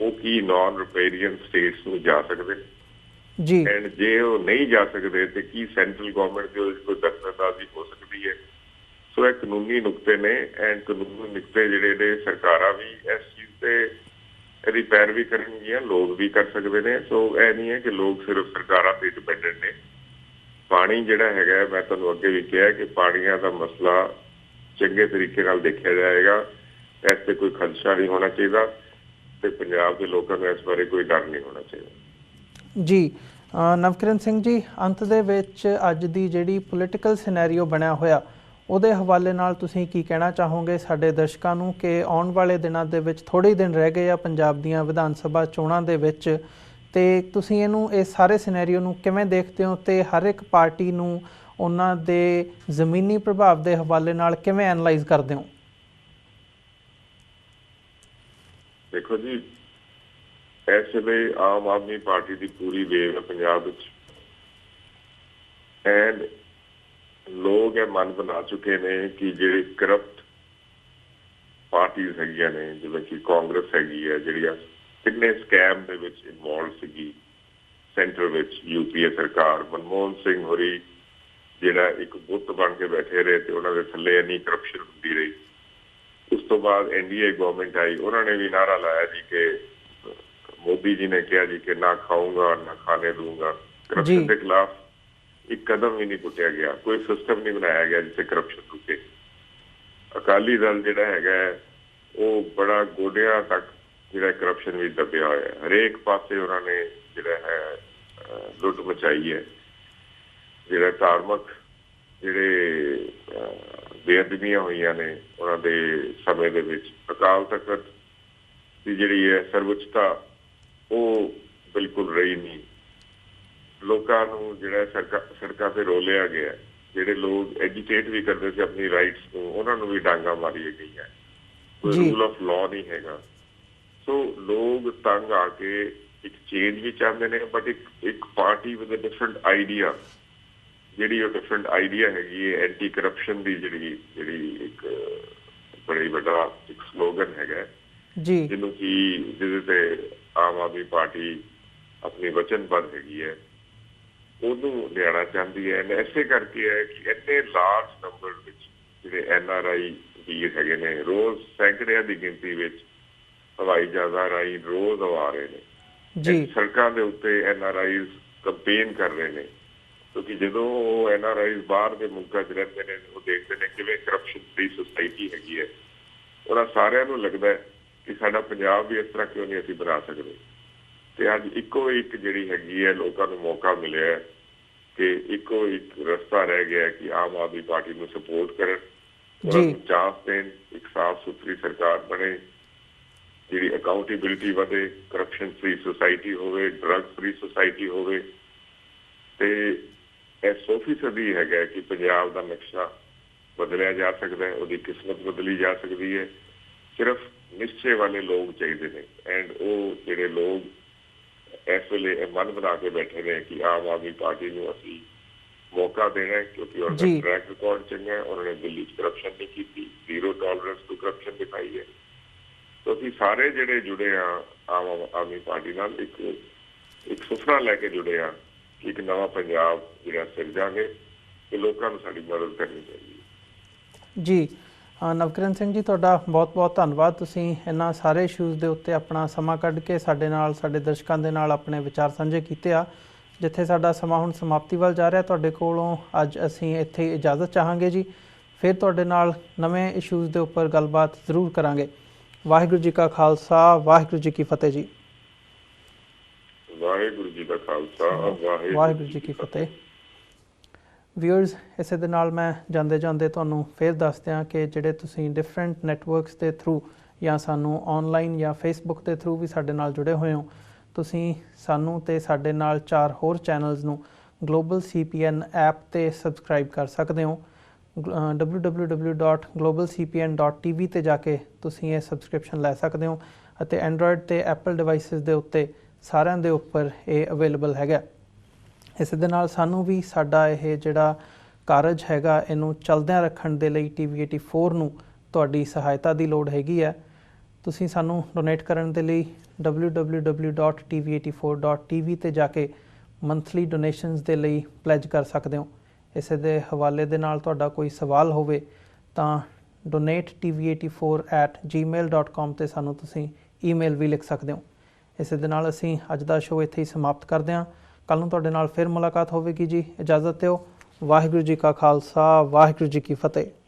ਉਹ ਕੀ ਨਾਨ ਰਿਪੇਰੀਅਨ ਸਟੇਟਸ ਨੂੰ ਜਾ ਸਕਦੇ? ਨੇ ਜੀ। ਐਂਡ ਜੇ ਉਹ ਨਹੀਂ ਜਾ ਸਕਦੇ ਤੇ ਕੀ ਸੈਂਟਰਲ ਗਵਰਨਮੈਂਟ ਦੇ ਵਿੱਚ ਕੋਈ ਦਖਲਅੰਦਾਜ਼ੀ ਹੋ ਸਕਦੀ ਹੈ? ਸੋ ਇਹ ਕਾਨੂੰਨੀ ਨੁਕਤੇ ਨੇ ਐਂਡ ਕਾਨੂੰਨੀ ਨੁਕਤੇ ਜਿਹੜੇ ਨੇ ਸਰਕਾਰਾਂ ਵੀ ਇਸ ਚੀਜ਼ ਤੇ ਇਹਦੀ ਪੈਰਵੀ ਕਰਨਗੀਆਂ ਲੋਕ ਵੀ ਕਰ ਸਕਦੇ ਨੇ। ਸੋ ਇਹ ਨਹੀਂ ਹੈ ਕਿ ਲੋਕ ਸਿਰਫ ਸਰਕਾਰਾਂ ਤੇ ਡਿਪੈਂਡੈਂਟ ਨੇ। ਪਾਣੀ ਜਿਹੜਾ ਹੈਗਾ ਮੈਂ ਤੁਹਾਨੂੰ ਅੱਗੇ ਵੀ ਕਿਹਾ ਕਿ ਪਾਣੀਆਂ ਦਾ ਮਸਲਾ ਚੰਗੇ ਤਰੀਕੇ ਨਾਲ ਦੇਖਿਆ ਜਾਏਗਾ। ਇਸ ਤੇ ਕੋਈ ਖਦਸ਼ਾ ਨਹੀਂ ਹੋਣਾ ਚਾਹੀਦਾ ਤੇ ਪੰਜਾਬ ਦੇ ਲੋਕਾਂ ਨੂੰ ਇਸ ਬਾਰੇ ਕੋਈ ਡਰ ਨਹੀਂ ਹੋਣਾ ਚਾਹੀਦਾ। ਜੀ ਅ, ਸਿੰਘ ਜੀ ਅੰਤ ਦੇ ਵਿੱਚ ਅੱਜ ਦੀ ਜਿਹੜੀ ਪੋਲਿਟੀਕਲ ਸਿਨੈਰੀਓ ਬਣਿਆ ਹੋਇਆ ਉਹਦੇ ਹਵਾਲੇ ਨਾਲ ਤੁਸੀਂ ਕੀ ਕਹਿਣਾ ਚਾਹੋਗੇ? ਸਾਡੇ ਦਰਸ਼ਕਾਂ ਨੂੰ ਕਿ ਆਉਣ ਵਾਲੇ ਦਿਨਾਂ ਦੇ ਵਿੱਚ ਥੋੜੇ ਦਿਨ ਰਹਿ ਗਏ ਆ ਪੰਜਾਬ ਦੀਆਂ ਵਿਧਾਨ ਸਭਾ ਚੋਣਾਂ ਦੇ ਵਿੱਚ। ਤੇ ਤੁਸੀਂ ਇਹਨੂੰ, ਇਹ ਸਾਰੇ ਸਿਨੈਰੀਓ ਨੂੰ ਕਿਵੇਂ ਦੇਖਦੇ ਹੋ ਤੇ ਹਰ ਇੱਕ ਪਾਰਟੀ ਨੂੰ ਉਹਨਾਂ ਦੇ ਜ਼ਮੀਨੀ ਪ੍ਰਭਾਵ ਦੇ ਹਵਾਲੇ ਨਾਲ ਕਿਵੇਂ ਐਨਲਾਈਜ਼ ਕਰਦੇ ਹੋ? ਦੇਖੋ ਜੀ, ਇਸ ਵੇਲੇ ਆਮ ਆਦਮੀ ਪਾਰਟੀ ਦੀ ਪੂਰੀ ਵੇਵ ਹੈ ਪੰਜਾਬ ਵਿੱਚ। ਐਂਡ ਲੋਕ ਇਹ ਮਨ ਬਣਾ ਚੁੱਕੇ ਨੇ ਕਿ ਜਿਹੜੇ ਕਰਪਟ ਪਾਰਟੀਆਂ ਹੈਗੀਆਂ ਨੇ, ਜਿਵੇਂ ਕਿ ਕਾਂਗਰਸ ਹੈਗੀ ਹੈ ਜਿਹੜੀਆਂ ਕਿੰਨੇ ਸਕੈਮ ਦੇ ਵਿੱਚ ਇਨਵੋਲਵ ਸੀਗੀ ਸੈਂਟਰ ਵਿੱਚ ਯੂਪੀਏ ਸਰਕਾਰ ਮਨਮੋਹਨ ਸਿੰਘ ਹੋਰੀ ਜਿਹੜਾ ਇੱਕ ਬੁੱਤ ਬਣ ਕੇ ਬੈਠੇ ਰਹੇ ਤੇ ਉਹਨਾਂ ਦੇ ਥੱਲੇ ਇੰਨੀ ਕਰਪਸ਼ਨ ਹੁੰਦੀ ਰਹੀ। ਉਸ ਤੋਂ ਬਾਅਦ ਐਨਡੀਏ ਗਵਰਨਮੈਂਟ ਆਈ ਉਹਨਾਂ ਨੇ ਵੀ ਨਾਰਾ ਲਾਇਆ ਜੀ ਕਿ ਮੋਦੀ ਜੀ ਨੇ ਕਿਹਾ ਜੀ ਕਿ ਨਾ ਖਾਊਂਗਾ ਨਾ ਖਾਣੇ ਦੂੰਗਾ ਕਰਪਸ਼ਨ। ਦੇ ਖਿਲਾਫ ਇੱਕ ਕਦਮ ਵੀ ਨਹੀਂ ਪੁੱਟਿਆ ਗਿਆ ਕੋਈ ਸਿਸਟਮ ਨਹੀਂ ਬਣਾਇਆ ਗਿਆ ਜਿੱਥੇ ਕਰਪਸ਼ਨ ਰੁਕੇ। ਅਕਾਲੀ ਦਲ ਜਿਹੜਾ ਹੈਗਾ ਉਹ ਬੜਾ ਗੋਡਿਆਂ ਤੱਕ ਜਿਹੜਾ ਕਰਪਸ਼ਨ ਵਿੱਚ ਦੱਬਿਆ ਹੋਇਆ ਹੈ। ਹਰੇਕ ਪਾਸੇ ਉਹਨਾਂ ਨੇ ਜਿਹੜਾ ਹੈ ਲੁੱਟ ਮਚਾਈ ਹੈ। ਜਿਹੜਾ ਧਾਰਮਿਕ ਜਿਹੜੇ ਬੇਅਦਬੀਆਂ ਹੋਈਆਂ ਨੇ ਉਹਨਾਂ ਦੇ ਸਮੇਂ ਦੇ ਵਿੱਚ ਅਕਾਲ ਤਖਤ ਦੀ ਜਿਹੜੀ ਹੈ ਸਰਵਉੱਚਤਾ ਉਹ ਬਿਲਕੁਲ ਰਹੀ ਨਹੀਂ। ਲੋਕਾਂ ਨੂੰ ਜਿਹੜਾ ਸੜਕਾਂ ਤੇ ਰੋਲਿਆ ਗਿਆ ਜਿਹੜੇ ਲੋਕ ਐਜੀਟੇਟ ਵੀ ਕਰਦੇ ਸੀ ਆਪਣੀ ਰਾਈਟਸ ਨੂੰ ਉਹਨਾਂ ਨੂੰ ਵੀ ਡਾਂਗਾ ਮਾਰੀਆਂ ਗਈਆਂ। ਕੋਈ। ਰੂਲ ਆਫ ਲਾਅ ਨਹੀਂ ਹੈਗਾ। ਸੋ ਲੋਕ ਤੰਗ ਆ ਕੇ ਇੱਕ ਚੇਂਜ ਵੀ ਚਾਹੁੰਦੇ ਨੇ ਬਟ ਇੱਕ ਇੱਕ party with a different idea ਜਿਹੜੀ ਉਹ ਡਿਫਰੈਂਟ ਆਈਡੀਆ ਹੈਗੀ ਹੈ ਐਂਟੀ ਕਰਪਸ਼ਨ ਦੀ ਜਿਹੜੀ ਜਿਹੜੀ ਇੱਕ ਬੜੀ ਵੱਡਾ ਇੱਕ ਸਲੋਗਨ ਹੈਗਾ ਜੀ। ਜਿਹਨੂੰ ਕਿ ਜਿਹਦੇ ਤੇ ਆਮ ਆਦਮੀ ਪਾਰਟੀ ਆਪਣੀ ਵਚਨਬੱਧ ਹੈਗੀ ਹੈ ਉਹਨੂੰ ਲਿਆਉਣਾ ਚਾਹੁੰਦੀ ਹੈ ਇਸੇ ਕਰਕੇ ਹੈ ਕਿ ਇੰਨੇ ਲਾਰਜ ਨੰਬਰ ਵਿੱਚ ਜਿਹੜੇ ਐਨ ਆਰ ਆਈ ਵੀਰ ਹੈਗੇ ਨੇ ਰੋਜ਼ ਸੈਂਕੜਿਆਂ ਦੀ ਗਿਣਤੀ ਵਿੱਚ ਹਵਾਈ ਜਹਾਜ਼ਾਂ ਰਾਹੀਂ ਰੋਜ਼ ਆ ਰਹੇ ਨੇ। ਜੀ। ਸੜਕਾਂ ਦੇ ਉੱਤੇ ਐਨ ਆਰ ਆਈਜ਼ ਕੰਪੇਨ ਕਰ ਰਹੇ ਨੇ। ਕਿਉਂਕਿ ਜਦੋਂ ਉਹ ਐਨ ਆਰ ਆਈਜ਼ ਬਾਹਰ ਦੇ ਮੁਲਕਾਂ 'ਚ ਰਹਿੰਦੇ ਨੇ ਉਹ ਦੇਖਦੇ ਨੇ ਕਿਵੇਂ ਕਰਪਸ਼ਨ ਫ੍ਰੀ ਸੁਸਾਇਟੀ ਹੈਗੀ ਹੈ। ਉਹਨਾਂ ਸਾਰਿਆਂ ਨੂੰ ਲੱਗਦਾ ਹੈ ਕਿ ਸਾਡਾ ਪੰਜਾਬ ਵੀ ਇਸ ਤਰ੍ਹਾਂ ਕਿਉਂ ਨਹੀਂ ਅਸੀਂ ਬਣਾ ਸਕਦੇ। ਤੇ ਅੱਜ ਇੱਕੋ ਇੱਕ ਜਿਹੜੀ ਹੈਗੀ ਹੈ ਲੋਕਾਂ ਨੂੰ ਮੌਕਾ ਮਿਲਿਆ ਹੈ ਕਿ ਇੱਕੋ ਇੱਕ ਰਸਤਾ ਰਹਿ ਗਿਆ ਹੈ ਕਿ ਆਮ ਆਦਮੀ ਪਾਰਟੀ ਨੂੰ ਸਪੋਰਟ ਕਰਨ। ਜੀ। ਚਾਂਸ ਦੇਣ ਇੱਕ ਸਾਫ਼ ਸੁਥਰੀ ਸਰਕਾਰ ਬਣੇ। ਜਿਹੜੀ ਅਕਾਊਂਟੇਬਿਲਿਟੀ ਵਧੇ ਕਰਪਸ਼ਨ ਫ੍ਰੀ ਸੁਸਾਇਟੀ ਹੋਵੇ ਡਰੱਗ ਫ੍ਰੀ ਸੁਸਾਇਟੀ ਹੋਵੇ ਤੇ ਇਹ ਸੋਫੀ ਸਦੀ ਹੈਗਾ ਕਿ ਪੰਜਾਬ ਦਾ ਨਕਸ਼ਾ ਬਦਲਿਆ ਜਾ ਸਕਦਾ ਹੈ ਉਹਦੀ ਕਿਸਮਤ ਬਦਲੀ ਜਾ ਸਕਦੀ ਹੈ ਸਿਰਫ ਨਿਸ਼ਚੇ ਵਾਲੇ ਲੋਕ ਚਾਹੀਦੇ ਨੇ ਐਂਡ ਉਹ ਜਿਹੜੇ ਲੋਕ ਇਸ ਵੇਲੇ ਮਨ ਬਣਾ ਕੇ ਬੈਠੇ ਨੇ ਕਿ ਆਮ ਆਦਮੀ ਪਾਰਟੀ ਨੂੰ ਅਸੀਂ ਮੌਕਾ ਦੇਣਾ ਹੈ ਕਿਉਂਕਿ ਉਹਨਾਂ ਦਾ। ਟਰੈਕ ਰਿਕਾਰਡ ਚੰਗਾ ਹੈ ਉਹਨਾਂ ਨੇ ਦਿੱਲੀ 'ਚ ਕਰਪਸ਼ਨ ਨਹੀਂ ਕੀਤੀ ਜ਼ੀਰੋ ਟੋਲਰੈਂਸ ਟੂ ਕਰਪਸ਼ਨ ਦਿਖਾਈ ਹੈ ਅਸੀਂ ਸਾਰੇ ਜਿਹੜੇ ਜੁੜੇ ਆ ਆਮ ਆਦਮੀ ਪਾਰਟੀ ਨਾਲ ਇੱਕ ਇੱਕ ਸੁਪਨਾ ਲੈ ਕੇ ਜੁੜੇ ਆ ਕਿ ਇੱਕ ਨਵਾਂ ਪੰਜਾਬ ਜਿਹੜਾ ਸਿਰਜਾਂਗੇ ਤੇ ਲੋਕਾਂ ਨੂੰ ਸਾਡੀ ਮਦਦ ਕਰਨੀ ਚਾਹੀਦੀ ਜੀ ਅ, ਸਿੰਘ ਜੀ ਤੁਹਾਡਾ ਬਹੁਤ-ਬਹੁਤ ਧੰਨਵਾਦ। ਤੁਸੀਂ ਇਹਨਾਂ ਸਾਰੇ ਇਸ਼ੂਜ਼ ਦੇ ਉੱਤੇ ਆਪਣਾ ਸਮਾਂ ਕੱਢ ਕੇ ਸਾਡੇ ਨਾਲ ਸਾਡੇ ਦਰਸ਼ਕਾਂ ਦੇ ਨਾਲ ਆਪਣੇ ਵਿਚਾਰ ਸਾਂਝੇ ਕੀਤੇ ਆ। ਜਿੱਥੇ ਸਾਡਾ ਸਮਾਂ ਹੁਣ ਸਮਾਪਤੀ ਵੱਲ ਜਾ ਰਿਹਾ ਤੁਹਾਡੇ ਕੋਲੋਂ ਅੱਜ ਅਸੀਂ ਇੱਥੇ ਇਜਾਜ਼ਤ ਚਾਹਾਂਗੇ ਜੀ। ਫਿਰ ਤੁਹਾਡੇ ਨਾਲ ਨਵੇਂ ਇਸ਼ੂਜ਼ ਦੇ ਉੱਪਰ ਗੱਲਬਾਤ ਜ਼ਰੂਰ ਕਰਾਂਗੇ। ਵਾਹਿਗੁਰੂ ਜੀ ਕਾ ਖਾਲਸਾ ਵਾਹਿਗੁਰੂ ਜੀ ਕੀ ਫਤਿਹ ਜੀ। ਵਾਹਿਗੁਰੂ ਜੀ ਦਾ ਖਾਲਸਾ ਵਾਹਿਗੁਰੂ ਜੀ ਕੀ ਫਤਿਹ। ਵਿਊਅਰਸ ਇਸੇ ਦੇ ਨਾਲ ਮੈਂ ਜਾਂਦੇ ਜਾਂਦੇ ਤੁਹਾਨੂੰ ਫੇਰ ਦੱਸ ਦਿਆਂ ਕਿ ਜਿਹੜੇ ਤੁਸੀਂ ਡਿਫਰੈਂਟ ਨੈਟਵਰਕਸ ਦੇ ਥਰੂ ਜਾਂ ਸਾਨੂੰ ਆਨਲਾਈਨ ਜਾਂ ਫੇਸਬੁੱਕ ਦੇ ਥਰੂ ਵੀ ਸਾਡੇ ਨਾਲ ਜੁੜੇ ਹੋਏ ਹੋ ਤੁਸੀਂ ਸਾਨੂੰ ਤੇ ਸਾਡੇ ਨਾਲ ਚਾਰ ਹੋਰ ਚੈਨਲਸ ਨੂੰ ਗਲੋਬਲ CPN ਐਪ ਤੇ ਸਬਸਕ੍ਰਾਈਬ ਕਰ ਸਕਦੇ ਹੋ। www.globalcpn.tv ਤੇ ਜਾ ਕੇ ਤੁਸੀਂ ਇਹ ਸਬਸਕ੍ਰਿਪਸ਼ਨ ਲੈ ਸਕਦੇ ਹੋ ਅਤੇ Android ਤੇ Apple ਡਿਵਾਈਸਸ ਦੇ ਉੱਤੇ ਸਾਰਿਆਂ ਦੇ ਉੱਪਰ ਇਹ ਅਵੇਲੇਬਲ ਹੈਗਾ। ਇਸ ਦੇ ਨਾਲ ਸਾਨੂੰ ਵੀ ਸਾਡਾ ਇਹ ਜਿਹੜਾ ਕਾਰਜ ਹੈਗਾ, ਇਹਨੂੰ ਚਲਦਿਆਂ ਰੱਖਣ ਦੇ ਲਈ TV84 ਨੂੰ ਤੁਹਾਡੀ ਸਹਾਇਤਾ ਦੀ ਲੋੜ ਹੈਗੀ ਹੈ। ਤੁਸੀਂ ਸਾਨੂੰ ਡੋਨੇਟ ਕਰਨ ਦੇ ਲਈ www.tv84.tv ਤੇ ਜਾ ਕੇ ਮੰਥਲੀ ਡੋਨੇਸ਼ਨਸ ਦੇ ਲਈ ਪਲੇਜ ਕਰ ਸਕਦੇ ਹੋ। ਇਸੇ ਦੇ ਹਵਾਲੇ ਦੇ ਨਾਲ ਤੁਹਾਡਾ ਕੋਈ ਸਵਾਲ ਹੋਵੇ ਤਾਂ donate.tv84@gmail.com ਤੇ ਸਾਨੂੰ ਤੁਸੀਂ ਈਮੇਲ ਵੀ ਲਿਖ ਸਕਦੇ ਹੋ। ਇਸੇ ਦੇ ਨਾਲ ਅਸੀਂ ਅੱਜ ਦਾ ਸ਼ੋਅ ਇੱਥੇ ਹੀ ਸਮਾਪਤ ਕਰਦੇ ਹਾਂ। ਕੱਲ ਨੂੰ ਤੁਹਾਡੇ ਨਾਲ ਫਿਰ ਮੁਲਾਕਾਤ ਹੋਵੇਗੀ ਜੀ। ਇਜਾਜ਼ਤ ਦਿਓ। ਵਾਹਿਗੁਰੂ ਜੀ ਕਾ ਖਾਲਸਾ, ਵਾਹਿਗੁਰੂ ਜੀ ਕੀ ਫਤਿਹ।